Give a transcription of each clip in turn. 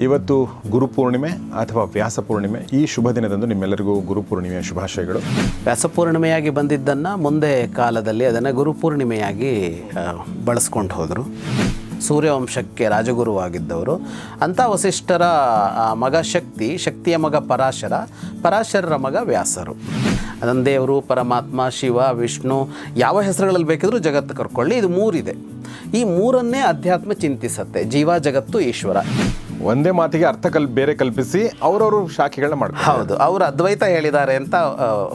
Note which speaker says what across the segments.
Speaker 1: ಇವತ್ತು ಗುರುಪೂರ್ಣಿಮೆ ಅಥವಾ ವ್ಯಾಸ ಪೂರ್ಣಿಮೆ, ಈ ಶುಭ ದಿನದಂದು ನಿಮ್ಮೆಲ್ಲರಿಗೂ ಗುರುಪೂರ್ಣಿಮೆಯ ಶುಭಾಶಯಗಳು.
Speaker 2: ವ್ಯಾಸಪೂರ್ಣಿಮೆಯಾಗಿ ಬಂದಿದ್ದನ್ನು ಮುಂದೆ ಕಾಲದಲ್ಲಿ ಅದನ್ನು ಗುರುಪೂರ್ಣಿಮೆಯಾಗಿ ಬಳಸ್ಕೊಂಡು ಹೋದರು. ಸೂರ್ಯವಂಶಕ್ಕೆ ರಾಜಗುರುವಾಗಿದ್ದವರು. ಅಂಥ ವಸಿಷ್ಠರ ಮಗ ಶಕ್ತಿ, ಶಕ್ತಿಯ ಮಗ ಪರಾಶರ, ಪರಾಶರರ ಮಗ ವ್ಯಾಸರು. ಅದನ್ನು ದೇವರು, ಪರಮಾತ್ಮ, ಶಿವ, ವಿಷ್ಣು, ಯಾವ ಹೆಸರುಗಳಲ್ಲಿ ಬೇಕಿದ್ರೂ ಜಗತ್ತು ಕರ್ಕೊಳ್ಳಿ. ಇದು ಮೂರಿದೆ. ಈ ಮೂರನ್ನೇ ಅಧ್ಯಾತ್ಮ ಚಿಂತಿಸತ್ತೆ. ಜೀವ, ಜಗತ್ತು, ಈಶ್ವರ.
Speaker 1: ಒಂದೇ ಮಾತಿಗೆ ಅರ್ಥ ಕಲ್, ಬೇರೆ ಕಲ್ಪಿಸಿ ಅವರವರು ಶಾಖೆಗಳನ್ನ ಮಾಡ್ತಾರೆ
Speaker 2: ಹೌದು, ಅವರು ಅದ್ವೈತ ಹೇಳಿದ್ದಾರೆ ಅಂತ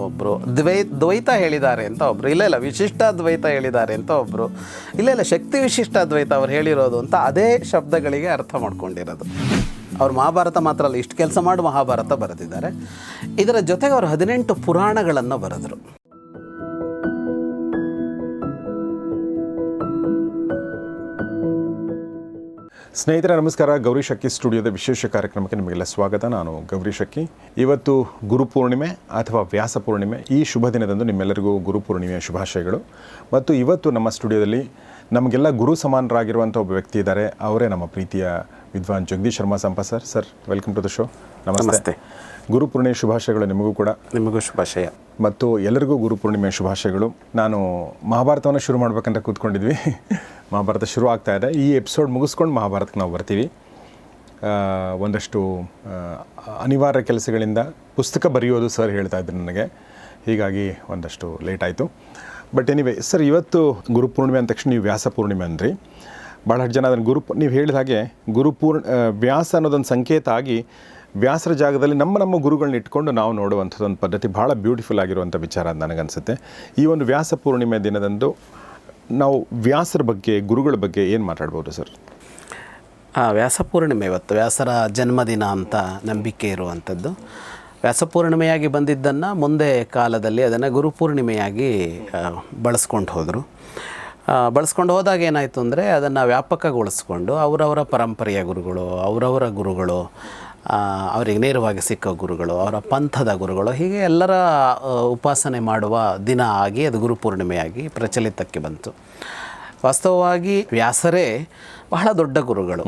Speaker 2: ಒಬ್ಬರು ದ್ವೈ, ದ್ವೈತ ಹೇಳಿದ್ದಾರೆ ಅಂತ ಒಬ್ರು, ಇಲ್ಲ ಇಲ್ಲ, ವಿಶಿಷ್ಟ ದ್ವೈತ ಹೇಳಿದ್ದಾರೆ ಅಂತ ಒಬ್ರು, ಇಲ್ಲ ಇಲ್ಲ, ಶಕ್ತಿ ವಿಶಿಷ್ಟ ಅದ್ವೈತ ಅವ್ರು ಹೇಳಿರೋದು ಅಂತ ಅದೇ ಶಬ್ದಗಳಿಗೆ ಅರ್ಥ ಮಾಡ್ಕೊಂಡಿರೋದು. ಅವ್ರು ಮಹಾಭಾರತ ಮಾತ್ರ ಅಲ್ಲ, ಇಷ್ಟು ಕೆಲಸ ಮಾಡಿ ಮಹಾಭಾರತ ಬರೆದಿದ್ದಾರೆ. ಇದರ ಜೊತೆಗೆ ಅವರು ಹದಿನೆಂಟು ಪುರಾಣಗಳನ್ನು ಬರೆದರು.
Speaker 1: ಸ್ನೇಹಿತರೆ ನಮಸ್ಕಾರ. ಗೌರಿ ಶಕ್ಕಿ ಸ್ಟುಡಿಯೋದ ವಿಶೇಷ ಕಾರ್ಯಕ್ರಮಕ್ಕೆ ನಿಮಗೆಲ್ಲ ಸ್ವಾಗತ. ನಾನು ಗೌರಿ ಶಕ್ಕಿ ಇವತ್ತು ಗುರುಪೂರ್ಣಿಮೆ ಅಥವಾ ವ್ಯಾಸ ಪೂರ್ಣಿಮೆ ಈ ಶುಭ ದಿನದಂದು ನಿಮ್ಮೆಲ್ಲರಿಗೂ ಗುರುಪೂರ್ಣಿಮೆಯ ಶುಭಾಶಯಗಳು. ಮತ್ತು ಇವತ್ತು ನಮ್ಮ ಸ್ಟುಡಿಯೋದಲ್ಲಿ ನಮಗೆಲ್ಲ ಗುರು ಸಮಾನರಾಗಿರುವಂಥ ಒಬ್ಬ ವ್ಯಕ್ತಿ ಇದ್ದಾರೆ. ಅವರೇ ನಮ್ಮ ಪ್ರೀತಿಯ Vidwan Jagadish Sharma ಸಂಪ sir. Sir welcome to the show. ನಮಸ್ತೆ.
Speaker 2: ಗುರು
Speaker 1: ಗುರುಪೂರ್ಣಿಮೆ ಶುಭಾಶಯಗಳು ನಿಮಗೂ ಕೂಡ.
Speaker 2: ನಿಮಗೂ ಶುಭಾಶಯ.
Speaker 1: ಮತ್ತು ಎಲ್ಲರಿಗೂ ಗುರುಪೂರ್ಣಿಮೆಯ ಶುಭಾಶಯಗಳು. ನಾನು ಮಹಾಭಾರತವನ್ನು ಶುರು ಮಾಡಬೇಕಂತ ಕೂತ್ಕೊಂಡಿದ್ವಿ. ಮಹಾಭಾರತ ಶುರು ಆಗ್ತಾ ಇದೆ. ಈ ಎಪಿಸೋಡ್ ಮುಗಿಸ್ಕೊಂಡು ಮಹಾಭಾರತಕ್ಕೆ ನಾವು ಬರ್ತೀವಿ. ಒಂದಷ್ಟು ಅನಿವಾರ್ಯ ಕೆಲಸಗಳಿಂದ ಪುಸ್ತಕ ಬರೆಯೋದು ಸರ್ ಹೇಳ್ತಾ ಇದ್ರು ನನಗೆ. ಹೀಗಾಗಿ ಒಂದಷ್ಟು ಲೇಟ್ ಆಯಿತು. ಬಟ್ ಎನಿವೆ ಸರ್ ಇವತ್ತು ಗುರುಪೂರ್ಣಿಮೆ ಅಂದ ತಕ್ಷಣ ನೀವು ವ್ಯಾಸ ಪೂರ್ಣಿಮೆ ಅಂದ್ರಿ. ಭಾಳಷ್ಟು ಜನ ಅದನ್ನು ಗುರು ನೀವು ಹೇಳಿದ ಹಾಗೆ ಗುರುಪೂರ್ಣ ವ್ಯಾಸ ಅನ್ನೋದೊಂದು ಸಂಕೇತ ಆಗಿ ವ್ಯಾಸರ ಜಾಗದಲ್ಲಿ ನಮ್ಮ ನಮ್ಮ ಗುರುಗಳನ್ನ ಇಟ್ಕೊಂಡು ನಾವು ನೋಡುವಂಥದ್ದೊಂದು ಪದ್ಧತಿ ಭಾಳ ಬ್ಯೂಟಿಫುಲ್ ಆಗಿರುವಂಥ ವಿಚಾರ ಅಂತ ನನಗನ್ಸುತ್ತೆ. ಈ ಒಂದು ವ್ಯಾಸ ಪೂರ್ಣಿಮೆ ದಿನದಂದು ನಾವು ವ್ಯಾಸರ ಬಗ್ಗೆ ಗುರುಗಳ ಬಗ್ಗೆ ಏನು ಮಾತಾಡ್ಬೋದು ಸರ್?
Speaker 2: ಆ, ವ್ಯಾಸಪೂರ್ಣಿಮೆ ಇವತ್ತು. ವ್ಯಾಸರ ಜನ್ಮದಿನ ಅಂತ ನಂಬಿಕೆ ಇರುವಂಥದ್ದು. ವ್ಯಾಸಪೂರ್ಣಿಮೆಯಾಗಿ ಬಂದಿದ್ದನ್ನು ಮುಂದೆ ಕಾಲದಲ್ಲಿ ಅದನ್ನು ಗುರುಪೂರ್ಣಿಮೆಯಾಗಿ ಬಳಸ್ಕೊಂಡು ಹೋದರು. ಬಳಸ್ಕೊಂಡು ಹೋದಾಗ ಏನಾಯಿತು ಅಂದರೆ ಅದನ್ನು ವ್ಯಾಪಕಗೊಳಿಸ್ಕೊಂಡು ಅವರವರ ಪರಂಪರೆಯ ಗುರುಗಳು ಅವರವರ ಗುರುಗಳು ಅವರಿಗೆ ನೇರವಾಗಿ ಸಿಕ್ಕ ಗುರುಗಳು ಅವರ ಪಂಥದ ಗುರುಗಳು ಹೀಗೆ ಎಲ್ಲರ ಉಪಾಸನೆ ಮಾಡುವ ದಿನ ಆಗಿ ಅದು ಗುರುಪೂರ್ಣಿಮೆಯಾಗಿ ಪ್ರಚಲಿತಕ್ಕೆ ಬಂತು. ವಾಸ್ತವವಾಗಿ ವ್ಯಾಸರೇ ಬಹಳ ದೊಡ್ಡ ಗುರುಗಳು.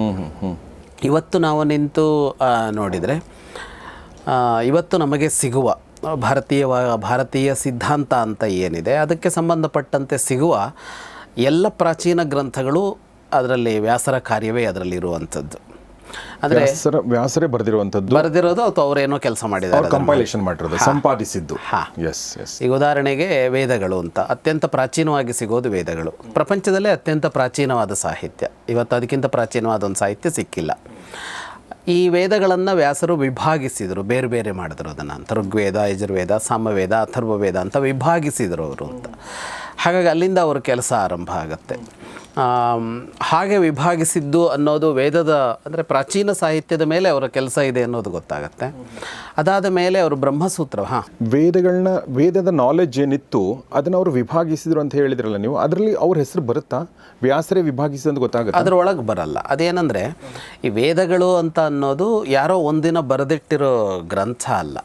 Speaker 2: ಇವತ್ತು ನಾವು ನಿಂತು ನೋಡಿದರೆ ಇವತ್ತು ನಮಗೆ ಸಿಗುವ ಭಾರತೀಯ ಭಾರತೀಯ ಸಿದ್ಧಾಂತ ಅಂತ ಏನಿದೆ ಅದಕ್ಕೆ ಸಂಬಂಧಪಟ್ಟಂತೆ ಸಿಗುವ ಎಲ್ಲ ಪ್ರಾಚೀನ ಗ್ರಂಥಗಳು ಅದರಲ್ಲಿ ವ್ಯಾಸರ ಕಾರ್ಯವೇ ಅದರಲ್ಲಿ ಇರುವಂಥದ್ದು ಅಂದರೆ
Speaker 1: ವ್ಯಾಸರ ವ್ಯಾಸರೇ ಬರೆದಿರುವಂಥದ್ದು
Speaker 2: ಬರೆದಿರೋದು ಅಥವಾ ಅವರೇನೋ ಕೆಲಸ ಮಾಡಿದ್ದಾರೆ
Speaker 1: ಅವ್ರು ಕಂಪೈಲೇಷನ್ ಮಾಡಿರೋದು ಸಂಪಾದಿಸಿದ್ದು.
Speaker 2: ಹಾ.
Speaker 1: ಎಸ್ ಎಸ್
Speaker 2: ಈಗ ಉದಾಹರಣೆಗೆ ವೇದಗಳು ಅಂತ. ಅತ್ಯಂತ ಪ್ರಾಚೀನವಾಗಿ ಸಿಗೋದು ವೇದಗಳು. ಪ್ರಪಂಚದಲ್ಲೇ ಅತ್ಯಂತ ಪ್ರಾಚೀನವಾದ ಸಾಹಿತ್ಯ. ಇವತ್ತು ಅದಕ್ಕಿಂತ ಪ್ರಾಚೀನವಾದ ಒಂದು ಸಾಹಿತ್ಯ ಸಿಕ್ಕಿಲ್ಲ. ಈ ವೇದಗಳನ್ನು ವ್ಯಾಸರು ವಿಭಾಗಿಸಿದರು ಬೇರೆ ಬೇರೆ ಮಾಡಿದ್ರು ಅದನ್ನು ಅಂತ. ಋಗ್ವೇದ ಯಜುರ್ವೇದ ಸಾಮವೇದ ಅಥರ್ವವೇದ ಅಂತ ವಿಭಾಗಿಸಿದರು ಅವರು ಅಂತ. ಹಾಗಾಗಿ ಅಲ್ಲಿಂದ ಅವ್ರ ಕೆಲಸ ಆರಂಭ ಆಗುತ್ತೆ. ಹಾಗೆ ವಿಭಾಗಿಸಿದ್ದು ಅನ್ನೋದು ವೇದದ ಅಂದರೆ ಪ್ರಾಚೀನ ಸಾಹಿತ್ಯದ ಮೇಲೆ ಅವರ ಕೆಲಸ ಇದೆ ಅನ್ನೋದು ಗೊತ್ತಾಗುತ್ತೆ. ಅದಾದ ಮೇಲೆ ಅವರು ಬ್ರಹ್ಮಸೂತ್ರ ಹಾಂ.
Speaker 1: ವೇದಗಳನ್ನ ವೇದದ ನಾಲೆಜ್ ಏನಿತ್ತು ಅದನ್ನ ಅವರು ವಿಭಾಗಿಸಿದ್ರು ಅಂತ ಹೇಳಿದ್ರಲ್ಲ ನೀವು ಅದರಲ್ಲಿ ಅವ್ರ ಹೆಸರು ಬರುತ್ತಾ? ವ್ಯಾಸರೇ ವಿಭಾಗಿಸಿದಂತ ಗೊತ್ತಾಗುತ್ತೆ?
Speaker 2: ಅದರೊಳಗೆ ಬರಲ್ಲ. ಅದೇನಂದರೆ ಈ ವೇದಗಳು ಅಂತ ಅನ್ನೋದು ಯಾರೋ ಒಂದಿನ ಬರೆದಿಟ್ಟಿರೋ ಗ್ರಂಥ ಅಲ್ಲ.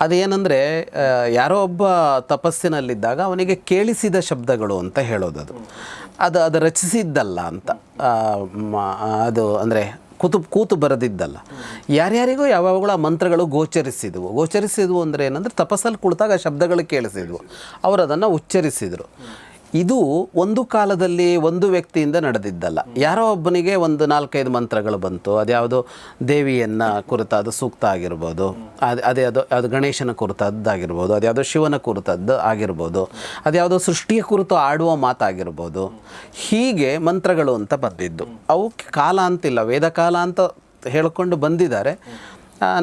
Speaker 2: ಅದೇನೆಂದರೆ ಯಾರೋ ಒಬ್ಬ ತಪಸ್ಸಿನಲ್ಲಿದ್ದಾಗ ಅವನಿಗೆ ಕೇಳಿಸಿದ ಶಬ್ದಗಳು ಅಂತ ಹೇಳೋದು ಅದು ಅದು ರಚಿಸಿದ್ದಲ್ಲ ಅಂತ. ಅದು ಅಂದರೆ ಕೂತು ಕೂತು ಬರೆದಿದ್ದಲ್ಲ. ಯಾರ್ಯಾರಿಗೂ ಯಾವಾಗಲೂ ಆ ಮಂತ್ರಗಳು ಗೋಚರಿಸಿದವು. ಗೋಚರಿಸಿದವು ಅಂದರೆ ಏನಂದರೆ ತಪಸ್ಸಲ್ಲಿ ಕುಳಿತಾಗ ಶಬ್ದಗಳು ಕೇಳಿಸಿದ್ವು. ಅವರು ಅದನ್ನು ಉಚ್ಚರಿಸಿದರು. ಇದು ಒಂದು ಕಾಲದಲ್ಲಿ ಒಂದು ವ್ಯಕ್ತಿಯಿಂದ ನಡೆದಿದ್ದಲ್ಲ. ಯಾರೋ ಒಬ್ಬನಿಗೆ ಒಂದು ನಾಲ್ಕೈದು ಮಂತ್ರಗಳು ಬಂತು. ಅದ್ಯಾವುದೋ ದೇವಿಯನ್ನು ಕುರಿತಾದ ಸೂಕ್ತ ಆಗಿರ್ಬೋದು. ಅದು, ಅದೇ ಅದು ಅದು ಗಣೇಶನ ಕುರಿತದ್ದಾಗಿರ್ಬೋದು ಅದ್ಯಾವುದೋ ಶಿವನ ಕುರಿತದ್ದು ಆಗಿರ್ಬೋದು. ಅದ್ಯಾವುದೋ ಸೃಷ್ಟಿಯ ಕುರಿತು ಆಡುವ ಮಾತಾಗಿರ್ಬೋದು. ಹೀಗೆ ಮಂತ್ರಗಳು ಅಂತ ಬಂದಿದ್ದು. ಅವು ಕಾಲ ಅಂತಿಲ್ಲ. ವೇದಕಾಲ ಅಂತ ಹೇಳಿಕೊಂಡು ಬಂದಿದ್ದಾರೆ.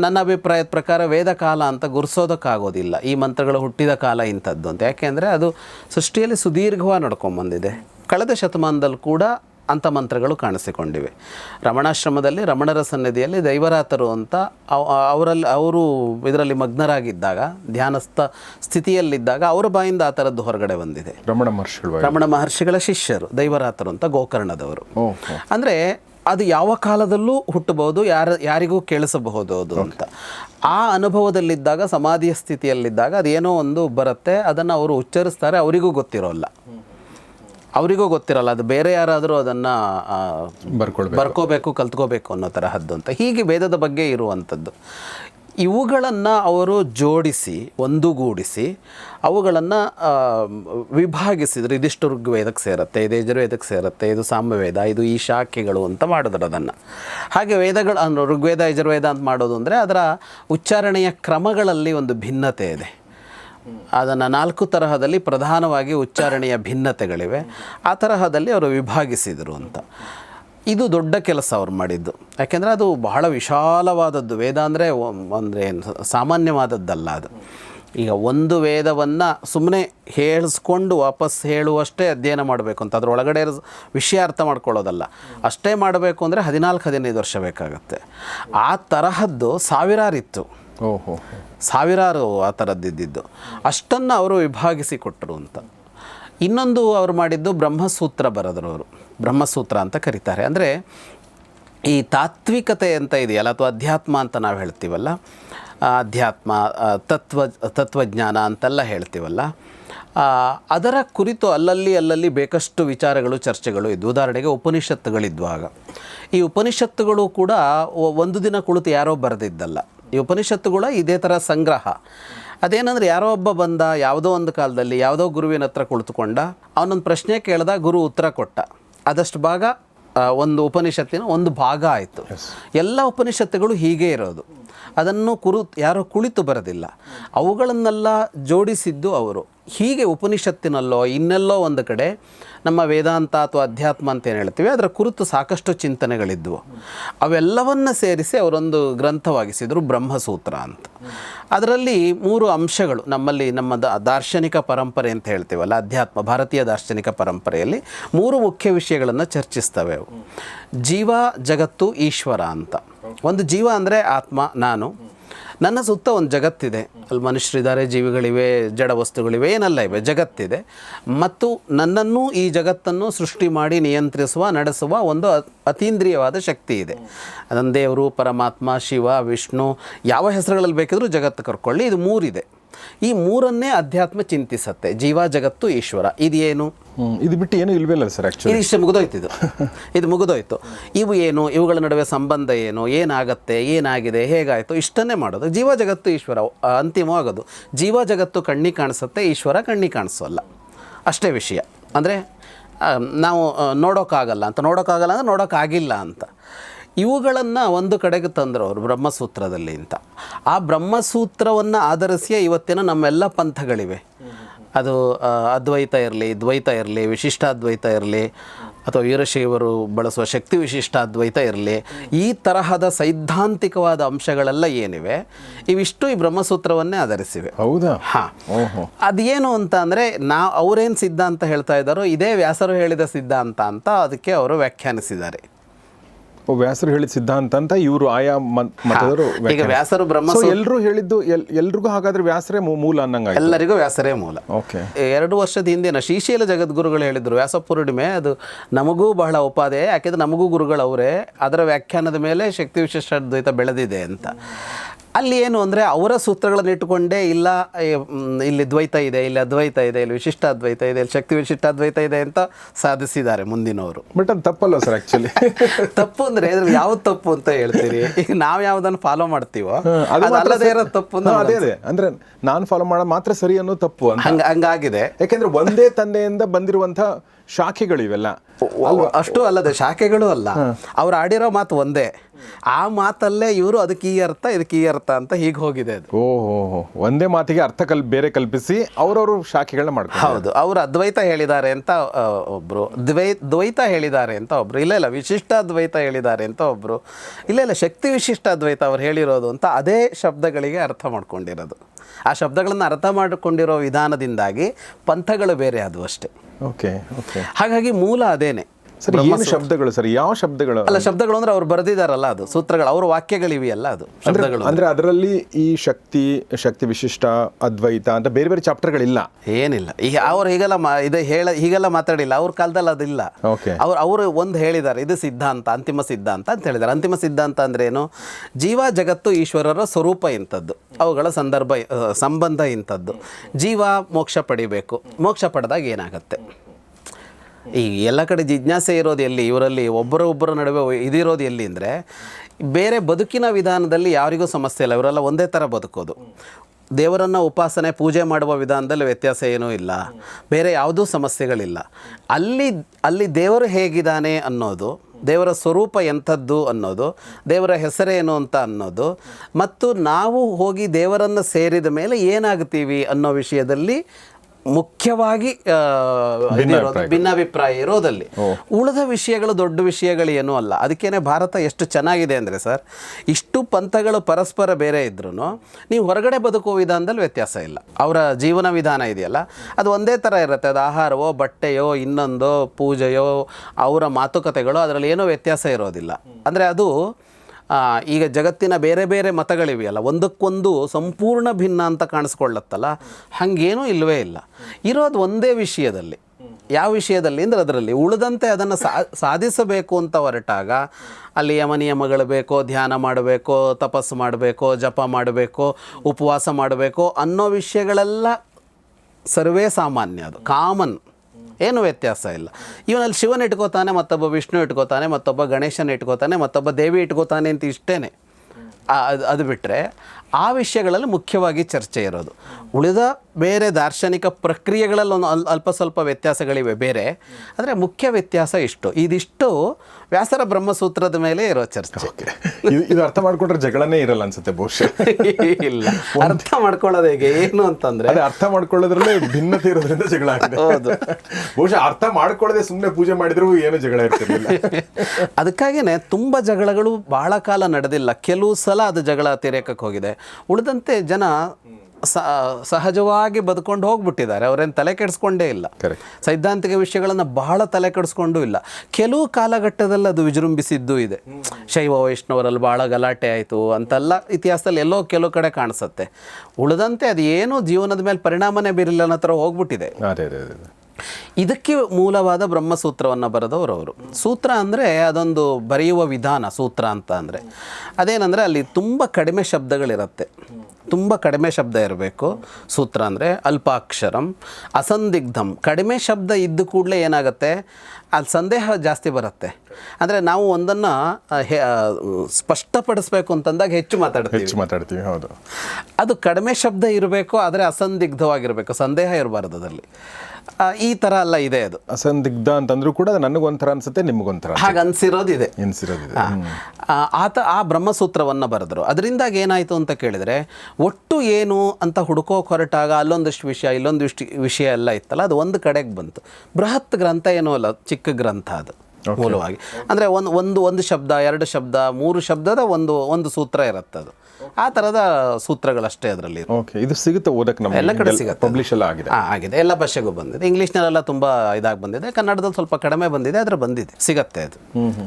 Speaker 2: ನನ್ನ ಅಭಿಪ್ರಾಯದ ಪ್ರಕಾರ ವೇದ ಕಾಲ ಅಂತ ಗುರ್ಸೋದಕ್ಕಾಗೋದಿಲ್ಲ. ಈ ಮಂತ್ರಗಳು ಹುಟ್ಟಿದ ಕಾಲ ಇಂಥದ್ದು ಅಂತ. ಯಾಕೆಂದರೆ ಅದು ಸೃಷ್ಟಿಯಲ್ಲಿ ಸುದೀರ್ಘವಾಗಿ ನಡ್ಕೊಂಬಂದಿದೆ. ಕಳೆದ ಶತಮಾನದಲ್ಲಿ ಕೂಡ ಅಂಥ ಮಂತ್ರಗಳು ಕಾಣಿಸಿಕೊಂಡಿವೆ. ರಮಣಾಶ್ರಮದಲ್ಲಿ ರಮಣರ ಸನ್ನಿಧಿಯಲ್ಲಿ ದೈವರಾತರು ಅಂತ ಅವರಲ್ಲಿ ಅವರು ಇದರಲ್ಲಿ ಮಗ್ನರಾಗಿದ್ದಾಗ ಧ್ಯಾನಸ್ಥ ಸ್ಥಿತಿಯಲ್ಲಿದ್ದಾಗ ಅವರ ಬಾಯಿಂದ ಆ ಥರದ್ದು ಹೊರಗಡೆ ಬಂದಿದೆ.
Speaker 1: ರಮಣ ಮಹರ್ಷಿಗಳು
Speaker 2: ರಮಣ ಮಹರ್ಷಿಗಳ ಶಿಷ್ಯರು ದೈವರಾತರು ಅಂತ ಗೋಕರ್ಣದವರು. ಅಂದರೆ ಅದು ಯಾವ ಕಾಲದಲ್ಲೂ ಹುಟ್ಟಬಹುದು ಯಾರ ಯಾರಿಗೂ ಕೇಳಿಸಬಹುದು ಅದು ಅಂತ. ಆ ಅನುಭವದಲ್ಲಿದ್ದಾಗ ಸಮಾಧಿಯ ಸ್ಥಿತಿಯಲ್ಲಿದ್ದಾಗ ಅದೇನೋ ಒಂದು ಬರುತ್ತೆ ಅದನ್ನು ಅವರು ಉಚ್ಚರಿಸ್ತಾರೆ ಅವರಿಗೂ ಗೊತ್ತಿರೋಲ್ಲ. ಅವರಿಗೂ ಗೊತ್ತಿರಲ್ಲ ಅದು ಬೇರೆ ಯಾರಾದರೂ ಅದನ್ನು
Speaker 1: ಬರ್ಕೊಳ್ಬೇಕು.
Speaker 2: ಬರ್ಕೋಬೇಕು ಕಲ್ತ್ಕೋಬೇಕು ಅನ್ನೋ ತರಹದ್ದು ಅಂತ. ಹೀಗೆ ವೇದದ ಬಗ್ಗೆ ಇರುವಂಥದ್ದು. ಇವುಗಳನ್ನು ಅವರು ಜೋಡಿಸಿ, ಒಂದುಗೂಡಿಸಿ, ಅವುಗಳನ್ನು ವಿಭಾಗಿಸಿದರು ಇದಿಷ್ಟು ಋಗ್ವೇದಕ್ಕೆ ಸೇರುತ್ತೆ, ಇದು ಯಜುರ್ವೇದಕ್ಕೆ ಸೇರುತ್ತೆ, ಇದು ಸಾಮವೇದ ಇದು ಈ ಶಾಖೆಗಳು ಅಂತ ಮಾಡಿದ್ರು ಅದನ್ನು. ಹಾಗೆ ವೇದಗಳು ಅಂದರೆ ಋಗ್ವೇದ, ಯಜುರ್ವೇದ ಅಂತ ಮಾಡೋದು ಅಂದರೆ ಅದರ ಉಚ್ಚಾರಣೆಯ ಕ್ರಮಗಳಲ್ಲಿ ಒಂದು ಭಿನ್ನತೆ ಇದೆ. ಅದನ್ನು ನಾಲ್ಕು ತರಹದಲ್ಲಿ ಪ್ರಧಾನವಾಗಿ ಉಚ್ಚಾರಣೆಯ ಭಿನ್ನತೆಗಳಿವೆ. ಆ ತರಹದಲ್ಲಿ ಅವರು ವಿಭಾಗಿಸಿದರು ಅಂತ. ಇದು ದೊಡ್ಡ ಕೆಲಸ ಅವ್ರು ಮಾಡಿದ್ದು. ಯಾಕೆಂದರೆ ಅದು ಬಹಳ ವಿಶಾಲವಾದದ್ದು. ವೇದ ಅಂದರೆ ಅಂದರೆ ಸಾಮಾನ್ಯವಾದದ್ದಲ್ಲ ಅದು. ಈಗ ಒಂದು ವೇದವನ್ನು ಸುಮ್ಮನೆ ಹೇಳಿಸ್ಕೊಂಡು ವಾಪಸ್ ಹೇಳುವಷ್ಟೇ ಅಧ್ಯಯನ ಮಾಡಬೇಕು ಅಂತ. ಅದರೊಳಗಡೆ ವಿಷಯ ಅರ್ಥ ಮಾಡ್ಕೊಳ್ಳೋದಲ್ಲ. ಅಷ್ಟೇ ಮಾಡಬೇಕು ಅಂದರೆ ಹದಿನಾಲ್ಕು ಹದಿನೈದು ವರ್ಷ ಬೇಕಾಗುತ್ತೆ. ಆ ತರಹದ್ದು ಸಾವಿರಾರಿತ್ತು.
Speaker 1: ಓಹೋ.
Speaker 2: ಸಾವಿರಾರು ಆ ಥರದ್ದಿದ್ದು ಅಷ್ಟನ್ನು ಅವರು ವಿಭಾಗಿಸಿ ಕೊಟ್ಟರು ಅಂತ. ಇನ್ನೊಂದು ಅವರು ಮಾಡಿದ್ದು ಬ್ರಹ್ಮಸೂತ್ರ ಬರೆದ್ರು ಅವರು ಬ್ರಹ್ಮಸೂತ್ರ ಅಂತ ಕರೀತಾರೆ. ಅಂದರೆ ಈ ತಾತ್ವಿಕತೆ ಅಂತ ಇದೆಯಲ್ಲ, ಅಥವಾ ಅಧ್ಯಾತ್ಮ ಅಂತ ನಾವು ಹೇಳ್ತೀವಲ್ಲ ಅಧ್ಯಾತ್ಮ ತತ್ವ, ತತ್ವಜ್ಞಾನ ಅಂತೆಲ್ಲ ಹೇಳ್ತೀವಲ್ಲ ಅದರ ಕುರಿತು ಅಲ್ಲಲ್ಲಿ ಅಲ್ಲಲ್ಲಿ ಬೇಕಷ್ಟು ವಿಚಾರಗಳು, ಚರ್ಚೆಗಳು ಇದ್ವು. ಉದಾಹರಣೆಗೆ ಉಪನಿಷತ್ತುಗಳಿದ್ವು ಆಗ. ಈ ಉಪನಿಷತ್ತುಗಳು ಕೂಡ ಒಂದು ದಿನ ಕುಳಿತು ಯಾರೋ ಬರೆದಿದ್ದಲ್ಲ. ಈ ಉಪನಿಷತ್ತುಗಳ ಇದೇ ಥರ ಸಂಗ್ರಹ. ಅದೇನಂದ್ರೆ, ಯಾರೋ ಒಬ್ಬ ಬಂದ ಯಾವುದೋ ಒಂದು ಕಾಲದಲ್ಲಿ, ಯಾವುದೋ ಗುರುವಿನ ಹತ್ರ ಕುಳಿತುಕೊಂಡ, ಅವನೊಂದು ಪ್ರಶ್ನೆ ಕೇಳ್ದ, ಗುರು ಉತ್ತರ ಕೊಟ್ಟ. ಅದಷ್ಟು ಭಾಗ ಒಂದು ಉಪನಿಷತ್ತಿನ ಒಂದು ಭಾಗ ಆಯಿತು. ಎಲ್ಲ ಉಪನಿಷತ್ತುಗಳು ಹೀಗೆ ಇರೋದು. ಅದನ್ನು ಕುರು ಯಾರೋ ಕುಳಿತು ಬರೋದಿಲ್ಲ. ಅವುಗಳನ್ನೆಲ್ಲ ಜೋಡಿಸಿದ್ದು ಅವರು. ಹೀಗೆ ಉಪನಿಷತ್ತಿನಲ್ಲೋ ಇನ್ನೆಲ್ಲೋ ಒಂದು ಕಡೆ ನಮ್ಮ ವೇದಾಂತ ಅಥವಾ ಅಧ್ಯಾತ್ಮ ಅಂತ ಏನು ಹೇಳ್ತೀವಿ, ಅದರ ಕುರಿತು ಸಾಕಷ್ಟು ಚಿಂತನೆಗಳಿದ್ವು. ಅವೆಲ್ಲವನ್ನ ಸೇರಿಸಿ ಅವರೊಂದು ಗ್ರಂಥವಾಗಿಸಿದರು ಬ್ರಹ್ಮಸೂತ್ರ ಅಂತ. ಅದರಲ್ಲಿ ಮೂರು ಅಂಶಗಳು ನಮ್ಮಲ್ಲಿ ನಮ್ಮ ದಾರ್ಶನಿಕ ಪರಂಪರೆ ಅಂತ ಹೇಳ್ತೀವಲ್ಲ, ಅಧ್ಯಾತ್ಮ, ಭಾರತೀಯ ದಾರ್ಶನಿಕ ಪರಂಪರೆಯಲ್ಲಿ ಮೂರು ಮುಖ್ಯ ವಿಷಯಗಳನ್ನು ಚರ್ಚಿಸ್ತವೆ ಅವು. ಜೀವ, ಜಗತ್ತು, ಈಶ್ವರ ಅಂತ. ಒಂದು ಜೀವ ಅಂದರೆ ಆತ್ಮ, ನಾನು. ನನ್ನ ಸುತ್ತ ಒಂದು ಜಗತ್ತಿದೆ. ಅಲ್ಲಿ ಮನುಷ್ಯರಿದ್ದಾರೆ, ಜೀವಿಗಳಿವೆ, ಜಡ ವಸ್ತುಗಳಿವೆ, ಏನೆಲ್ಲ ಇವೆ, ಜಗತ್ತಿದೆ. ಮತ್ತು ನನ್ನನ್ನು ಈ ಜಗತ್ತನ್ನು ಸೃಷ್ಟಿ ಮಾಡಿ ನಿಯಂತ್ರಿಸುವ, ನಡೆಸುವ ಒಂದು ಅತೀಂದ್ರಿಯವಾದ ಶಕ್ತಿ ಇದೆ. ಅದನ್ನು ದೇವರು, ಪರಮಾತ್ಮ, ಶಿವ, ವಿಷ್ಣು, ಯಾವ ಹೆಸರುಗಳಲ್ಲಿ ಬೇಕಿದ್ರೂ ಜಗತ್ತು ಕರ್ಕೊಳ್ಳಿ. ಇದು ಮೂರಿದೆ. ಈ ಮೂರನ್ನೇ ಅಧ್ಯಾತ್ಮ ಚಿಂತಿಸತ್ತೆ. ಜೀವ, ಜಗತ್ತು, ಈಶ್ವರ. ಇದೇನು.
Speaker 1: ಇದು ಬಿಟ್ಟು ಏನು ಇಲ್ವೇ ಸರ್ ಆ್ಯಕ್ಚುಲಿ
Speaker 2: ಇಷ್ಟು ಮುಗಿದೋಯ್ತು ಇದು. ಇದು ಮುಗಿದೋಯ್ತು. ಇವು ಏನು, ಇವುಗಳ ನಡುವೆ ಸಂಬಂಧ ಏನು, ಏನಾಗತ್ತೆ, ಏನಾಗಿದೆ, ಹೇಗಾಯಿತು, ಇಷ್ಟನ್ನೇ ಮಾಡೋದು. ಜೀವ ಜಗತ್ತು ಈಶ್ವರ ಅಂತಿಮವಾಗೋದು ಜೀವ ಜಗತ್ತು ಕಣ್ಣಿಗೆ ಕಾಣಿಸುತ್ತೆ, ಈಶ್ವರ ಕಣ್ಣಿಗೆ ಕಾಣಿಸೋಲ್ಲ ಅಷ್ಟೇ ವಿಷಯ. ಅಂದರೆ ನಾವು ನೋಡೋಕ್ಕಾಗಲ್ಲ ಅಂತ. ನೋಡೋಕ್ಕಾಗಲ್ಲ ಅಂದರೆ ನೋಡೋಕ್ಕಾಗಿಲ್ಲ ಅಂತ. ಇವುಗಳನ್ನು ಒಂದು ಕಡೆಗೆ ತಂದರು ಅವರು ಬ್ರಹ್ಮಸೂತ್ರದಲ್ಲಿ ಅಂತ. ಆ ಬ್ರಹ್ಮಸೂತ್ರವನ್ನು ಆಧರಿಸಿಯೇ ಇವತ್ತಿನ ನಮ್ಮೆಲ್ಲ ಪಂಥಗಳಿವೆ. ಅದು ಅದ್ವೈತ ಇರಲಿ ದ್ವೈತ ಇರಲಿ ವಿಶಿಷ್ಟಾದ್ವೈತ ಇರಲಿ ಅಥವಾ ವೀರಶೈವರು ಬಳಸುವ ಶಕ್ತಿ ವಿಶಿಷ್ಟಾದ್ವೈತ ಇರಲಿ ಈ ತರಹದ ಸೈದ್ಧಾಂತಿಕವಾದ ಅಂಶಗಳೆಲ್ಲ ಏನಿವೆ? ಇವಿಷ್ಟು ಈ ಬ್ರಹ್ಮಸೂತ್ರವನ್ನೇ ಆಧರಿಸಿವೆ.
Speaker 1: ಹೌದಾ?
Speaker 2: ಹಾಂ.
Speaker 1: ಓಹೋ.
Speaker 2: ಅದೇನು ಅಂತ ಅಂದರೆ ನಾ ಅವರೇನು ಸಿದ್ಧಾಂತ ಹೇಳ್ತಾ ಇದ್ದಾರೋ ಇದೇ ವ್ಯಾಸರು ಹೇಳಿದ ಸಿದ್ಧಾಂತ ಅಂತ ಅದಕ್ಕೆ ಅವರು ವ್ಯಾಖ್ಯಾನಿಸಿದ್ದಾರೆ.
Speaker 1: ವ್ಯಾಸರು ಹೇಳಿದ ಸಿದ್ಧಾಂತ ಅಂತ ಇವರು ಆಯಾ ಮತದರು
Speaker 2: ಈಗ ವ್ಯಾಸರು ಬ್ರಹ್ಮ
Speaker 1: ಎಲ್ಲರೂ ಹೇಳಿದ್ದು ಎಲ್ ಎಲ್ರಿಗೂ ಹಾಗಾದ್ರೆ ವ್ಯಾಸರೇ ಮೂಲ ಅನ್ನಂಗ
Speaker 2: ಎಲ್ಲರಿಗೂ ವ್ಯಾಸರೇ ಮೂಲ.
Speaker 1: ಓಕೆ.
Speaker 2: ಎರಡು ವರ್ಷದ ಹಿಂದಿನ ಶ್ರೀಶೈಲ ಜಗದ್ಗುರುಗಳು ಹೇಳಿದ್ರು ವ್ಯಾಸ ಪೂರ್ಣಿಮೆ ಅದು ನಮಗೂ ಬಹಳ ಉಪಾದೆ ಯಾಕೆಂದ್ರೆ ನಮಗೂ ಗುರುಗಳು ಅವರೇ ಅದರ ವ್ಯಾಖ್ಯಾನದ ಮೇಲೆ ಶಕ್ತಿ ವಿಶೇಷ ದ್ವೈತ ಬೆಳೆದಿದೆ ಅಂತ. ಅಲ್ಲಿ ಏನು ಅಂದರೆ ಅವರ ಸೂತ್ರಗಳನ್ನು ಇಟ್ಟುಕೊಂಡೇ ಇಲ್ಲ ಇಲ್ಲಿ ದ್ವೈತ ಇದೆ ಇಲ್ಲಿ ಅದ್ವೈತ ಇದೆ ಇಲ್ಲಿ ವಿಶಿಷ್ಟ ಅದ್ವೈತ ಇದೆ ಇಲ್ಲಿ ಶಕ್ತಿ ವಿಶಿಷ್ಟ ಅದ್ವೈತ ಇದೆ ಅಂತ ಸಾಧಿಸಿದ್ದಾರೆ ಮುಂದಿನವರು.
Speaker 1: ಬಟ್ ಅದು ತಪ್ಪಲ್ಲ ಸರ್ ಆ್ಯಕ್ಚುಲಿ
Speaker 2: ತಪ್ಪು ಅಂದ್ರೆ ಇದ್ರಲ್ಲಿ ಯಾವ್ದು ತಪ್ಪು ಅಂತ ಹೇಳ್ತೀರಿ? ಈಗ ನಾವು ಯಾವ್ದನ್ನು ಫಾಲೋ ಮಾಡ್ತೀವೋ?
Speaker 1: ಅದು
Speaker 2: ಅದು ಅಲ್ಲದೇ ಇರೋ ತಪ್ಪು
Speaker 1: ಅದೇ ಅದೇ. ಅಂದ್ರೆ ನಾನು ಫಾಲೋ ಮಾಡೋ ಮಾತ್ರ ಸರಿ ಅನ್ನೋ ತಪ್ಪು ಅಂತ.
Speaker 2: ಹಂಗ ಹಂಗಾಗಿದೆ.
Speaker 1: ಯಾಕೆಂದ್ರೆ ಒಂದೇ ತಂದೆಯಿಂದ ಬಂದಿರುವಂಥ ಶಾಖೆಗಳು ಇವೆಲ್ಲ
Speaker 2: ಅಷ್ಟು ಅಲ್ಲದೆ ಶಾಖೆಗಳು ಅಲ್ಲ. ಅವ್ರು ಆಡಿರೋ ಮಾತು ಒಂದೇ. ಆ ಮಾತಲ್ಲೇ ಇವರು ಅದಕ್ಕೆ ಈ ಅರ್ಥ ಇದಕ್ಕೆ ಈ ಅರ್ಥ ಅಂತ ಹೀಗೆ ಹೋಗಿದೆ ಅದು.
Speaker 1: ಓಹೋ ಒಂದೇ ಮಾತಿಗೆ ಅರ್ಥ ಕಲ್ ಬೇರೆ ಕಲ್ಪಿಸಿ ಅವರವರು ಶಾಖೆಗಳನ್ನ ಮಾಡ್ತಾರೆ
Speaker 2: ಹೌದು ಅವರು ಅದ್ವೈತ ಹೇಳಿದ್ದಾರೆ ಅಂತ ಆ, ಒಬ್ರು ದ್ವೈ ದ್ವೈತ ಹೇಳಿದ್ದಾರೆ ಅಂತ ಒಬ್ರು ಇಲ್ಲ ಇಲ್ಲ ವಿಶಿಷ್ಟ ಅದ್ವೈತ ಹೇಳಿದ್ದಾರೆ ಅಂತ ಒಬ್ರು ಇಲ್ಲ ಇಲ್ಲ ಶಕ್ತಿ ವಿಶಿಷ್ಟ ಅದ್ವೈತ ಅವ್ರು ಹೇಳಿರೋದು ಅಂತ ಅದೇ ಶಬ್ದಗಳಿಗೆ ಅರ್ಥ ಮಾಡ್ಕೊಂಡಿರೋದು. ಆ ಶಬ್ದಗಳನ್ನು ಅರ್ಥ ಮಾಡಿಕೊಂಡಿರೋ ವಿಧಾನದಿಂದಾಗಿ ಪಂಥಗಳು ಬೇರೆ ಆದವು ಅಷ್ಟೇ.
Speaker 1: Okay okay.
Speaker 2: ಹಾಗಾಗಿ ಮೂಲ ಅದೇನೆ.
Speaker 1: ಸರ್ ಏನು ಶಬ್ದಗಳು ಸರ್? ಯಾವ ಶಬ್ದಗಳು?
Speaker 2: ಅಲ್ಲ ಶಬ್ದಗಳು ಅಂದ್ರೆ ಅವ್ರು ಬರೆದಿದಾರಲ್ಲ ಅದು. ಸೂತ್ರಗಳು ಅವ್ರ ವಾಕ್ಯಗಳಿವೆಯಲ್ಲ ಅದು. ಶಬ್ದಗಳು.
Speaker 1: ಅಂದ್ರೆ ಅದರಲ್ಲಿ ಈ ಶಕ್ತಿ ಶಕ್ತಿ ವಿಶಿಷ್ಟ ಅದ್ವೈತ ಅಂತ ಬೇರೆ ಬೇರೆ ಚಾಪ್ಟರ್ಗಳಿಲ್ಲ.
Speaker 2: ಏನಿಲ್ಲ. ಈಗ ಅವ್ರು ಹೀಗೆಲ್ಲ ಇದು ಹೇಳ ಹೀಗೆಲ್ಲ ಮಾತಾಡಿಲ್ಲ. ಅವ್ರ ಕಾಲದಲ್ಲಿ ಅದಿಲ್ಲ.
Speaker 1: ಓಕೆ.
Speaker 2: ಅವ್ರು ಅವರು ಒಂದು ಹೇಳಿದ್ದಾರೆ ಇದು ಸಿದ್ಧಾಂತ ಅಂತಿಮ ಸಿದ್ಧಾಂತ ಅಂತ ಹೇಳಿದ್ದಾರೆ ಅಂತಿಮ ಸಿದ್ಧಾಂತ ಅಂದ್ರೆ ಏನು? ಜೀವ ಜಗತ್ತು ಈಶ್ವರರ ಸ್ವರೂಪ ಇಂಥದ್ದು. ಅವುಗಳ ಸಂದರ್ಭ ಸಂಬಂಧ ಇಂಥದ್ದು. ಜೀವ ಮೋಕ್ಷ ಪಡಿಬೇಕು. ಮೋಕ್ಷ ಪಡೆದಾಗ ಏನಾಗುತ್ತೆ? ಈ ಎಲ್ಲ ಕಡೆ ಜಿಜ್ಞಾಸೆ ಇರೋದು ಎಲ್ಲಿ? ಇವರಲ್ಲಿ ಒಬ್ಬರ ನಡುವೆ ಇದಿರೋದು ಎಲ್ಲಿ ಅಂದರೆ, ಬೇರೆ ಬದುಕಿನ ವಿಧಾನದಲ್ಲಿ ಯಾರಿಗೂ ಸಮಸ್ಯೆ ಇಲ್ಲ. ಇವರೆಲ್ಲ ಒಂದೇ ಥರ ಬದುಕೋದು. ದೇವರನ್ನು ಉಪಾಸನೆ, ಪೂಜೆ ಮಾಡುವ ವಿಧಾನದಲ್ಲಿ ವ್ಯತ್ಯಾಸ ಏನೂ ಇಲ್ಲ. ಬೇರೆ ಯಾವುದೂ ಸಮಸ್ಯೆಗಳಿಲ್ಲ. ಅಲ್ಲಿ ಅಲ್ಲಿ ದೇವರು ಹೇಗಿದ್ದಾನೆ ಅನ್ನೋದು, ದೇವರ ಸ್ವರೂಪ ಎಂಥದ್ದು ಅನ್ನೋದು, ದೇವರ ಹೆಸರೇನು ಅಂತ ಅನ್ನೋದು, ಮತ್ತು ನಾವು ಹೋಗಿ ದೇವರನ್ನು ಸೇರಿದ ಮೇಲೆ ಏನಾಗ್ತೀವಿ ಅನ್ನೋ ವಿಷಯದಲ್ಲಿ ಮುಖ್ಯವಾಗಿ ಭಿನ್ನಾಭಿಪ್ರಾಯ ಇರೋದಲ್ಲಿ. ಉಳಿದ ವಿಷಯಗಳು ದೊಡ್ಡ ವಿಷಯಗಳು ಏನೂ ಅಲ್ಲ. ಅದಕ್ಕೇನೆ ಭಾರತ ಎಷ್ಟು ಚೆನ್ನಾಗಿದೆ ಅಂದರೆ ಸರ್ ಇಷ್ಟು ಪಂಥಗಳು ಪರಸ್ಪರ ಬೇರೆ ಇದ್ರೂ ನೀವು ಹೊರಗಡೆ ಬದುಕುವ ವಿಧಾನದಲ್ಲಿ ವ್ಯತ್ಯಾಸ ಇಲ್ಲ. ಅವರ ಜೀವನ ವಿಧಾನ ಇದೆಯಲ್ಲ ಅದು ಒಂದೇ ಥರ ಇರುತ್ತೆ. ಅದು ಆಹಾರವೋ ಬಟ್ಟೆಯೋ ಇನ್ನೊಂದೋ ಪೂಜೆಯೋ ಅವರ ಮಾತುಕತೆಗಳು ಅದರಲ್ಲಿ ಏನೂ ವ್ಯತ್ಯಾಸ ಇರೋದಿಲ್ಲ. ಅಂದರೆ ಅದು ಈಗ ಜಗತ್ತಿನ ಬೇರೆ ಬೇರೆ ಮತಗಳಿವೆಯಲ್ಲ, ಒಂದಕ್ಕೊಂದು ಸಂಪೂರ್ಣ ಭಿನ್ನ ಅಂತ ಕಾಣಿಸ್ಕೊಳ್ಳತ್ತಲ್ಲ, ಹಾಗೇನೂ ಇಲ್ಲವೇ ಇಲ್ಲ. ಇರೋದು ಒಂದೇ ವಿಷಯದಲ್ಲಿ. ಯಾವ ವಿಷಯದಲ್ಲಿ ಅಂದರೆ ಅದರಲ್ಲಿ ಉಳಿದಂತೆ ಅದನ್ನು ಸಾಧಿಸಬೇಕು ಅಂತ ಹೊರಟಾಗ ಅಲ್ಲಿ ಯಮ ನಿಯಮಗಳು ಬೇಕೋ, ಧ್ಯಾನ ಮಾಡಬೇಕೋ, ತಪಸ್ಸು ಮಾಡಬೇಕೋ, ಜಪ ಮಾಡಬೇಕೋ, ಉಪವಾಸ ಮಾಡಬೇಕೋ ಅನ್ನೋ ವಿಷಯಗಳೆಲ್ಲ ಸರ್ವೇ ಸಾಮಾನ್ಯ ಅದು, ಕಾಮನ್. ಏನು ವ್ಯತ್ಯಾಸ ಇಲ್ಲ. ಇವನಲ್ಲಿ ಶಿವನ ಇಟ್ಕೋತಾನೆ, ಮತ್ತೊಬ್ಬ ವಿಷ್ಣು ಇಟ್ಕೋತಾನೆ, ಮತ್ತೊಬ್ಬ ಗಣೇಶನ ಇಟ್ಕೋತಾನೆ, ಮತ್ತೊಬ್ಬ ದೇವಿ ಇಟ್ಕೋತಾನೆ ಅಂತ ಇಷ್ಟೇ ಅದು ಅದು ಬಿಟ್ಟರೆ ಆ ವಿಷಯಗಳಲ್ಲಿ ಮುಖ್ಯವಾಗಿ ಚರ್ಚೆ ಇರೋದು. ಉಳಿದ ಬೇರೆ ದಾರ್ಶನಿಕ ಪ್ರಕ್ರಿಯೆಗಳಲ್ಲಿ ಒಂದು ಅಲ್- ಅಲ್ಪ ಸ್ವಲ್ಪ ವ್ಯತ್ಯಾಸಗಳಿವೆ ಬೇರೆ. ಆದರೆ ಮುಖ್ಯ ವ್ಯತ್ಯಾಸ ಇಷ್ಟು. ಇದಿಷ್ಟು ವ್ಯಾಸರ ಬ್ರಹ್ಮಸೂತ್ರದ ಮೇಲೆ ಇರೋ ಚರ್ಚೆ.
Speaker 1: ಇದು ಅರ್ಥ ಮಾಡ್ಕೊಂಡ್ರೆ ಜಗಳನೇ ಇರಲ್ಲ ಅನ್ಸುತ್ತೆ ಬಹುಶಃ.
Speaker 2: ಇಲ್ಲ. ಅರ್ಥ ಮಾಡ್ಕೊಳ್ಳೋದು ಹೇಗೆ? ಏನು ಅಂತಂದ್ರೆ
Speaker 1: ಅದೇ ಅರ್ಥ ಮಾಡ್ಕೊಳ್ಳೋದ್ರಲ್ಲೇ ಭಿನ್ನತೆ ಇರೋದ್ರಿಂದ ಜಗಳ ಆಗಿದೆ.
Speaker 2: ಹೌದು.
Speaker 1: ಬಹುಶಃ ಅರ್ಥ ಮಾಡ್ಕೊಳ್ಳದೆ ಸುಮ್ಮನೆ ಪೂಜೆ ಮಾಡಿದ್ರು ಏನು ಜಗಳ ಇರ್ತಿರ್ಲಿಲ್ಲ.
Speaker 2: ಅದಕ್ಕಾಗೇನೆ ತುಂಬ ಜಗಳಗಳು ಬಹಳ ಕಾಲ ನಡೆದಿಲ್ಲ. ಕೆಲವು ಸಲ ಅದು ಜಗಳ ತೆರೆಯಕ್ಕೆ ಹೋಗಿದೆ. ಉಳಿದಂತೆ ಜನ ಸಹಜವಾಗಿ ಬದುಕೊಂಡು ಹೋಗ್ಬಿಟ್ಟಿದ್ದಾರೆ. ಅವರೇನು ತಲೆ ಕೆಡಿಸ್ಕೊಂಡೇ ಇಲ್ಲ. ಸೈದ್ಧಾಂತಿಕ ವಿಷಯಗಳನ್ನು ಬಹಳ ತಲೆ ಕೆಡಿಸ್ಕೊಂಡು ಇಲ್ಲ. ಕೆಲವು ಕಾಲಘಟ್ಟದಲ್ಲಿ ಅದು ವಿಜೃಂಭಿಸಿದ್ದು ಇದೆ. ಶೈವ ವೈಷ್ಣವರಲ್ಲಿ ಭಾಳ ಗಲಾಟೆ ಆಯಿತು ಅಂತೆಲ್ಲ ಇತಿಹಾಸದಲ್ಲಿ ಎಲ್ಲೋ ಕೆಲವು ಕಡೆ ಕಾಣಿಸುತ್ತೆ. ಉಳಿದಂತೆ ಅದು ಏನೂ ಜೀವನದ ಮೇಲೆ ಪರಿಣಾಮನೇ ಬೀರಿಲ್ಲ ಅನ್ನೋ ಥರ ಹೋಗ್ಬಿಟ್ಟಿದೆ. ಇದಕ್ಕೆ ಮೂಲವಾದ ಬ್ರಹ್ಮಸೂತ್ರವನ್ನು ಬರೆದವರು ಅವರು. ಸೂತ್ರ ಅಂದರೆ ಅದೊಂದು ಬರೆಯುವ ವಿಧಾನ ಸೂತ್ರ ಅಂತ ಅಂದರೆ. ಅದೇನಂದರೆ ಅಲ್ಲಿ ತುಂಬ ಕಡಿಮೆ ಶಬ್ದಗಳಿರುತ್ತೆ. ತುಂಬ ಕಡಿಮೆ ಶಬ್ದ ಇರಬೇಕು. ಸೂತ್ರ ಅಂದರೆ ಅಲ್ಪಾಕ್ಷರಂ ಅಸಂದಿಗ್ಧಂ. ಕಡಿಮೆ ಶಬ್ದ ಇದ್ದ ಕೂಡಲೇ ಏನಾಗುತ್ತೆ? ಅಲ್ಲಿ ಸಂದೇಹ ಜಾಸ್ತಿ ಬರುತ್ತೆ. ಅಂದರೆ ನಾವು ಒಂದನ್ನು ಸ್ಪಷ್ಟಪಡಿಸ್ಬೇಕು ಅಂತಂದಾಗ ಹೆಚ್ಚು ಮಾತಾಡ್ತೀವಿ.
Speaker 1: ಹೆಚ್ಚು ಮಾತಾಡ್ತೀವಿ ಹೌದು.
Speaker 2: ಅದು ಕಡಿಮೆ ಶಬ್ದ ಇರಬೇಕು ಆದರೆ ಅಸಂದಿಗ್ಧವಾಗಿರಬೇಕು. ಸಂದೇಹ ಇರಬಾರ್ದು ಅದರಲ್ಲಿ. ಈ ಥರ ಎಲ್ಲ ಇದೆ ಅದು.
Speaker 1: ಅಸಂದಿಗ್ಧ ಅಂತಂದ್ರೂ ಕೂಡ ನನಗೊಂಥರ ಅನ್ಸುತ್ತೆ ನಿಮಗೊಂಥರ
Speaker 2: ಹಾಗೆ ಅನ್ಸಿರೋದಿದೆ. ಅನ್ಸಿರೋದಿದೆ. ಆತ ಆ ಬ್ರಹ್ಮಸೂತ್ರವನ್ನು ಬರೆದರು. ಅದರಿಂದಾಗಿ ಏನಾಯಿತು ಅಂತ ಕೇಳಿದರೆ ಒಟ್ಟು ಏನು ಅಂತ ಹುಡುಕೋ ಹೊರಟಾಗ ಅಲ್ಲೊಂದಿಷ್ಟು ವಿಷಯ ಇಲ್ಲೊಂದಿಷ್ಟು ವಿಷಯ ಎಲ್ಲ ಇತ್ತಲ್ಲ ಅದು ಒಂದು ಕಡೆಗೆ ಬಂತು. ಬೃಹತ್ ಗ್ರಂಥ ಏನೂ ಅಲ್ಲ ಚಿಕ್ಕ ಗ್ರಂಥ ಅದು. ಮೂಲವಾಗಿ. ಅಂದರೆ ಒಂದು ಒಂದು ಒಂದು ಶಬ್ದ ಎರಡು ಶಬ್ದ ಮೂರು ಶಬ್ದದ ಒಂದು ಒಂದು ಸೂತ್ರ ಇರುತ್ತೆ ಅದು. ಆ ಥರದ ಸೂತ್ರಗಳಷ್ಟೇ ಅದರಲ್ಲಿ
Speaker 1: ಓಕೆ ಇದು ಸಿಗುತ್ತೆ ಓದಕ್ಕೆ
Speaker 2: ಎಲ್ಲ ಕಡೆ ಸಿಗುತ್ತೆ.
Speaker 1: ಪಬ್ಲಿಷ್ ಎಲ್ಲ ಆಗಿದೆ.
Speaker 2: ಹಾಂ ಆಗಿದೆ. ಎಲ್ಲ ಭಾಷೆಗೂ ಬಂದಿದೆ. ಇಂಗ್ಲೀಷ್ನಲ್ಲೆಲ್ಲ ತುಂಬ ಇದಾಗಿ ಬಂದಿದೆ. ಕನ್ನಡದಲ್ಲಿ ಸ್ವಲ್ಪ ಕಡಿಮೆ ಬಂದಿದೆ ಆದರೆ ಬಂದಿದೆ. ಸಿಗತ್ತೆ ಅದು.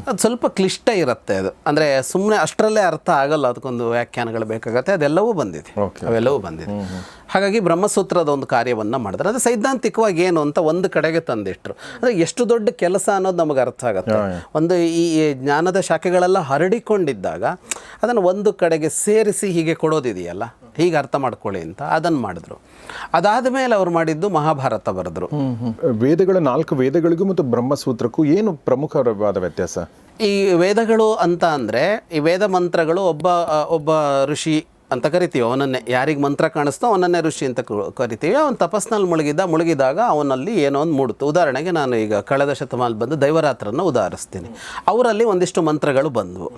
Speaker 2: ಅದು ಸ್ವಲ್ಪ ಕ್ಲಿಷ್ಟ ಇರುತ್ತೆ ಅದು. ಅಂದರೆ ಸುಮ್ಮನೆ ಅಷ್ಟರಲ್ಲೇ ಅರ್ಥ ಆಗಲ್ಲ ಅದಕ್ಕೊಂದು ವ್ಯಾಖ್ಯಾನಗಳು ಬೇಕಾಗತ್ತೆ. ಅದೆಲ್ಲವೂ ಬಂದಿದೆ. ಅವೆಲ್ಲವೂ ಬಂದಿದೆ. ಹಾಗಾಗಿ ಬ್ರಹ್ಮಸೂತ್ರದ ಒಂದು ಕಾರ್ಯವನ್ನು ಮಾಡಿದ್ರು. ಅದು ಸೈದ್ಧಾಂತಿಕವಾಗಿ ಏನು ಅಂತ ಒಂದು ಕಡೆಗೆ ತಂದಿಟ್ಟರು ಅಂದರೆ ಎಷ್ಟು ದೊಡ್ಡ ಕೆಲಸ ಅನ್ನೋದು ನಮಗೆ ಅರ್ಥ ಆಗುತ್ತೆ. ಒಂದು ಈ ಈ ಜ್ಞಾನದ ಶಾಖೆಗಳೆಲ್ಲ ಹರಡಿಕೊಂಡಿದ್ದಾಗ ಅದನ್ನು ಒಂದು ಕಡೆಗೆ ಸೇರಿಸಿ ಹೀಗೆ ಕೊಡೋದಿದೆಯಲ್ಲ? ಹೀಗೆ ಅರ್ಥ ಮಾಡ್ಕೊಳ್ಳಿ ಅಂತ ಅದನ್ನು ಮಾಡಿದ್ರು. ಅದಾದ ಮೇಲೆ ಅವ್ರು ಮಾಡಿದ್ದು ಮಹಾಭಾರತ ಬರೆದ್ರು.
Speaker 1: ವೇದಗಳ ನಾಲ್ಕು ವೇದಗಳಿಗೂ ಮತ್ತು ಬ್ರಹ್ಮಸೂತ್ರಕ್ಕೂ ಏನು ಪ್ರಮುಖವಾದ ವ್ಯತ್ಯಾಸ?
Speaker 2: ಈ ವೇದಗಳು ಅಂತ ಅಂದರೆ ಈ ವೇದ ಮಂತ್ರಗಳು ಒಬ್ಬ ಒಬ್ಬ ಋಷಿ ಅಂತ ಕರಿತೀವಿ. ಅವನನ್ನೇ ಯಾರಿಗೆ ಮಂತ್ರ ಕಾಣಿಸ್ತೋ ಅವನನ್ನೇ ಋಷಿ ಅಂತ ಕರಿತೀವಿ. ಅವನು ತಪಸ್ನಲ್ಲಿ ಮುಳುಗಿದ್ದ, ಮುಳುಗಿದಾಗ ಅವನಲ್ಲಿ ಏನೋ ಒಂದು ಮೂಡುತ್ತೆ. ಉದಾಹರಣೆಗೆ ನಾನು ಈಗ ಕಳೆದ ಶತಮಾನ ಬಂದು ದೈವರಾತ್ರನ್ನು ಉದಾಹರಿಸ್ತೀನಿ. ಅವರಲ್ಲಿ ಒಂದಿಷ್ಟು ಮಂತ್ರಗಳು ಬಂದವು.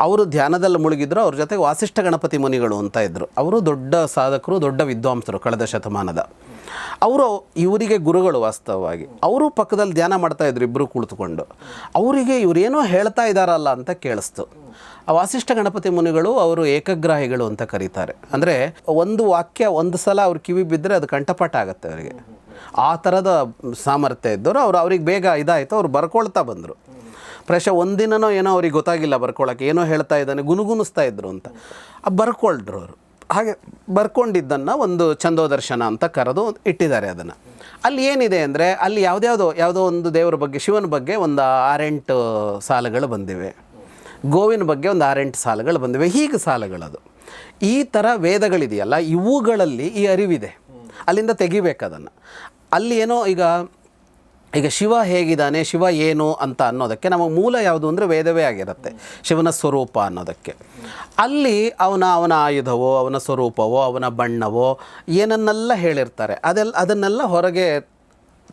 Speaker 2: ಅವರು ಧ್ಯಾನದಲ್ಲಿ ಮುಳುಗಿದ್ರು, ಅವ್ರ ಜೊತೆಗೆ ವಾಸಿಷ್ಠ ಗಣಪತಿ ಮುನಿಗಳು ಅಂತ ಇದ್ದರು ಅವರು ದೊಡ್ಡ ಸಾಧಕರು, ದೊಡ್ಡ ವಿದ್ವಾಂಸರು ಕಳೆದ ಶತಮಾನದ. ಅವರು ಇವರಿಗೆ ಗುರುಗಳು ವಾಸ್ತವವಾಗಿ. ಅವರು ಪಕ್ಕದಲ್ಲಿ ಧ್ಯಾನ ಮಾಡ್ತಾ ಇದ್ರು ಇಬ್ಬರು ಕುಳಿತುಕೊಂಡು ಅವರಿಗೆ ಇವರೇನೋ ಹೇಳ್ತಾ ಇದ್ದಾರಲ್ಲ ಅಂತ ಕೇಳಿಸ್ತು. ಆ ವಾಸಿಷ್ಠ ಗಣಪತಿ ಮುನಿಗಳು ಅವರು ಏಕಗ್ರಾಹಿಗಳು ಅಂತ ಕರೀತಾರೆ. ಅಂದರೆ ಒಂದು ವಾಕ್ಯ ಒಂದು ಸಲ ಅವ್ರ ಕಿವಿ ಬಿದ್ದರೆ ಅದು ಕಂಠಪಾಠ ಆಗುತ್ತೆ ಅವರಿಗೆ. ಆ ಥರದ ಸಾಮರ್ಥ್ಯ ಇದ್ದವರು, ಅವ್ರು ಅವ್ರಿಗೆ ಬೇಗ ಇದಾಯಿತು, ಅವ್ರು ಬರ್ಕೊಳ್ತಾ ಬಂದರು. ಪ್ರಶ ಒಂದಿನನೋ ಏನೋ ಅವ್ರಿಗೆ ಗೊತ್ತಾಗಿಲ್ಲ ಬರ್ಕೊಳ್ಳೋಕೆ ಏನೋ ಹೇಳ್ತಾ ಇದ್ದಾನೆ, ಗುನುಗುನಿಸ್ತಾ ಇದ್ರು ಅಂತ. ಆ ಬರ್ಕೊಳ್ಡ್ರು ಅವರು. ಹಾಗೆ ಬರ್ಕೊಂಡಿದ್ದನ್ನು ಒಂದು ಚಂದೋದರ್ಶನ ಅಂತ ಕರೆದು ಇಟ್ಟಿದ್ದಾರೆ ಅದನ್ನು. ಅಲ್ಲಿ ಏನಿದೆ ಅಂದರೆ ಅಲ್ಲಿ ಯಾವುದ್ಯಾವುದೋ, ಯಾವುದೋ ಒಂದು ದೇವರ ಬಗ್ಗೆ, ಶಿವನ ಬಗ್ಗೆ ಒಂದು ಆರೆಂಟು ಸಾಲುಗಳು ಬಂದಿವೆ. ಗೋವಿನ ಬಗ್ಗೆ ಒಂದು ಆರೆಂಟು ಸಾಲುಗಳು ಬಂದಿವೆ. ಹೀಗೆ ಸಾಲುಗಳದು. ಈ ಥರ ವೇದಗಳಿದೆಯಲ್ಲ, ಇವುಗಳಲ್ಲಿ ಈ ಅರಿವಿದೆ. ಅಲ್ಲಿಂದ ತೆಗಿಬೇಕು ಅದನ್ನು ಅಲ್ಲಿ ಏನೋ ಈಗ ಈಗ ಶಿವ ಹೇಗಿದ್ದಾನೆ, ಶಿವ ಏನು ಅಂತ ಅನ್ನೋದಕ್ಕೆ ನಮ್ಮ ಮೂಲ ಯಾವುದು ಅಂದರೆ ವೇದವೇ ಆಗಿರುತ್ತೆ. ಶಿವನ ಸ್ವರೂಪ ಅನ್ನೋದಕ್ಕೆ. ಅಲ್ಲಿ ಅವನ ಅವನ ಆಯುಧವೋ, ಅವನ ಸ್ವರೂಪವೋ, ಅವನ ಬಣ್ಣವೋ ಏನನ್ನೆಲ್ಲ ಹೇಳಿರ್ತಾರೆ. ಅದೆಲ್ಲ ಅದನ್ನೆಲ್ಲ ಹೊರಗೆ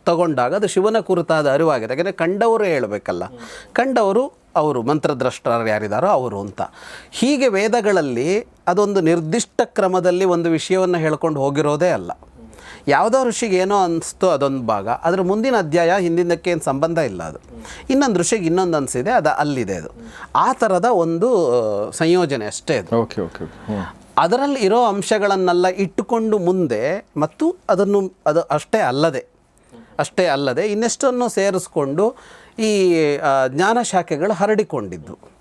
Speaker 2: ತಗೊಂಡಾಗ ಅದು ಶಿವನ ಕುರಿತಾದ ಅರಿವಾಗಿದೆ. ಯಾಕೆಂದರೆ ಕಂಡವರು ಹೇಳಬೇಕಲ್ಲ. ಕಂಡವರು ಅವರು ಮಂತ್ರದ್ರಷ್ಟರು ಯಾರಿದ್ದಾರೋ ಅವರು ಅಂತ. ಹೀಗೆ ವೇದಗಳಲ್ಲಿ ಅದೊಂದು ನಿರ್ದಿಷ್ಟ ಕ್ರಮದಲ್ಲಿ ಒಂದು ವಿಷಯವನ್ನು ಹೇಳ್ಕೊಂಡು ಹೋಗಿರೋದೇ ಅಲ್ಲ. ಯಾವುದೋ ಋಷಿಗೆ ಏನೋ ಅನಿಸ್ತೋ ಅದೊಂದು ಭಾಗ ಅದರ ಮುಂದಿನ ಅಧ್ಯಾಯ ಹಿಂದಿನಕ್ಕೆ ಏನು ಸಂಬಂಧ ಇಲ್ಲ ಅದು. ಇನ್ನೊಂದು ಋಷಿಗೆ ಇನ್ನೊಂದು ಅನಿಸಿದೆ ಅದು ಅಲ್ಲಿದೆ ಅದು. ಆ ಥರದ ಒಂದು ಸಂಯೋಜನೆ ಅಷ್ಟೇ ಅದು.
Speaker 1: Okay okay okay.
Speaker 2: ಅದರಲ್ಲಿ ಇರೋ ಅಂಶಗಳನ್ನೆಲ್ಲ ಇಟ್ಟುಕೊಂಡು ಮುಂದೆ ಮತ್ತು ಅದನ್ನು ಅದು ಅಷ್ಟೇ ಅಲ್ಲದೆ ಅಷ್ಟೇ ಅಲ್ಲದೆ ಇನ್ನೆಷ್ಟನ್ನು ಸೇರಿಸ್ಕೊಂಡು ಈ ಜ್ಞಾನ ಶಾಖೆಗಳು ಹರಡಿಕೊಂಡಿದ್ದು.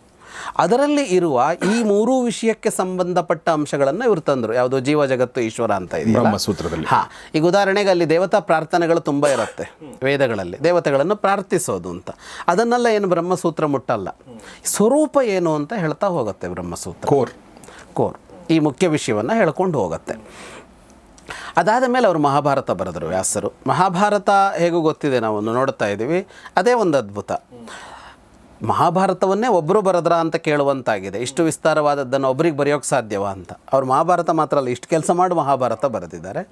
Speaker 2: ಅದರಲ್ಲಿ ಇರುವ ಈ ಮೂರೂ ವಿಷಯಕ್ಕೆ ಸಂಬಂಧಪಟ್ಟ ಅಂಶಗಳನ್ನು ಇವರು ತಂದರು. ಯಾವುದು ಜೀವ ಜಗತ್ತು ಈಶ್ವರ ಅಂತ ಇದೆ
Speaker 1: ಬ್ರಹ್ಮಸೂತ್ರದಲ್ಲಿ.
Speaker 2: ಹಾ. ಈಗ ಉದಾಹರಣೆಗೆ ಅಲ್ಲಿ ದೇವತಾ ಪ್ರಾರ್ಥನೆಗಳು ತುಂಬ ಇರುತ್ತೆ ವೇದಗಳಲ್ಲಿ. ದೇವತೆಗಳನ್ನು ಪ್ರಾರ್ಥಿಸೋದು ಅಂತ. ಅದನ್ನೆಲ್ಲ ಏನು ಬ್ರಹ್ಮಸೂತ್ರ ಮುಟ್ಟಲ್ಲ. ಸ್ವರೂಪ ಏನು ಅಂತ ಹೇಳ್ತಾ ಹೋಗುತ್ತೆ ಬ್ರಹ್ಮಸೂತ್ರ.
Speaker 1: ಕೋರ್.
Speaker 2: ಕೋರ್. ಈ ಮುಖ್ಯ ವಿಷಯವನ್ನು ಹೇಳ್ಕೊಂಡು ಹೋಗುತ್ತೆ. ಅದಾದ ಮೇಲೆ ಅವರು ಮಹಾಭಾರತ ಬರೆದರು ವ್ಯಾಸರು. ಮಹಾಭಾರತ ಹೇಗೂ ಗೊತ್ತಿದೆ ನಾವು ನೋಡ್ತಾ ಇದ್ದೀವಿ. ಅದೇ ಒಂದು ಅದ್ಭುತ. ಮಹಾಭಾರತವನ್ನೇ ಒಬ್ಬರು ಬರೆದ್ರ ಅಂತ ಕೇಳುವಂತಾಗಿದೆ. ಇಷ್ಟು ವಿಸ್ತಾರವಾದದ್ದನ್ನು ಒಬ್ರಿಗೆ ಬರೆಯೋಕ್ಕೆ ಸಾಧ್ಯವಾ ಅಂತ. ಅವ್ರು ಮಹಾಭಾರತ ಮಾತ್ರ ಅಲ್ಲ ಇಷ್ಟು ಕೆಲಸ ಮಾಡಿ ಮಹಾಭಾರತ ಬರೆದಿದ್ದಾರೆ.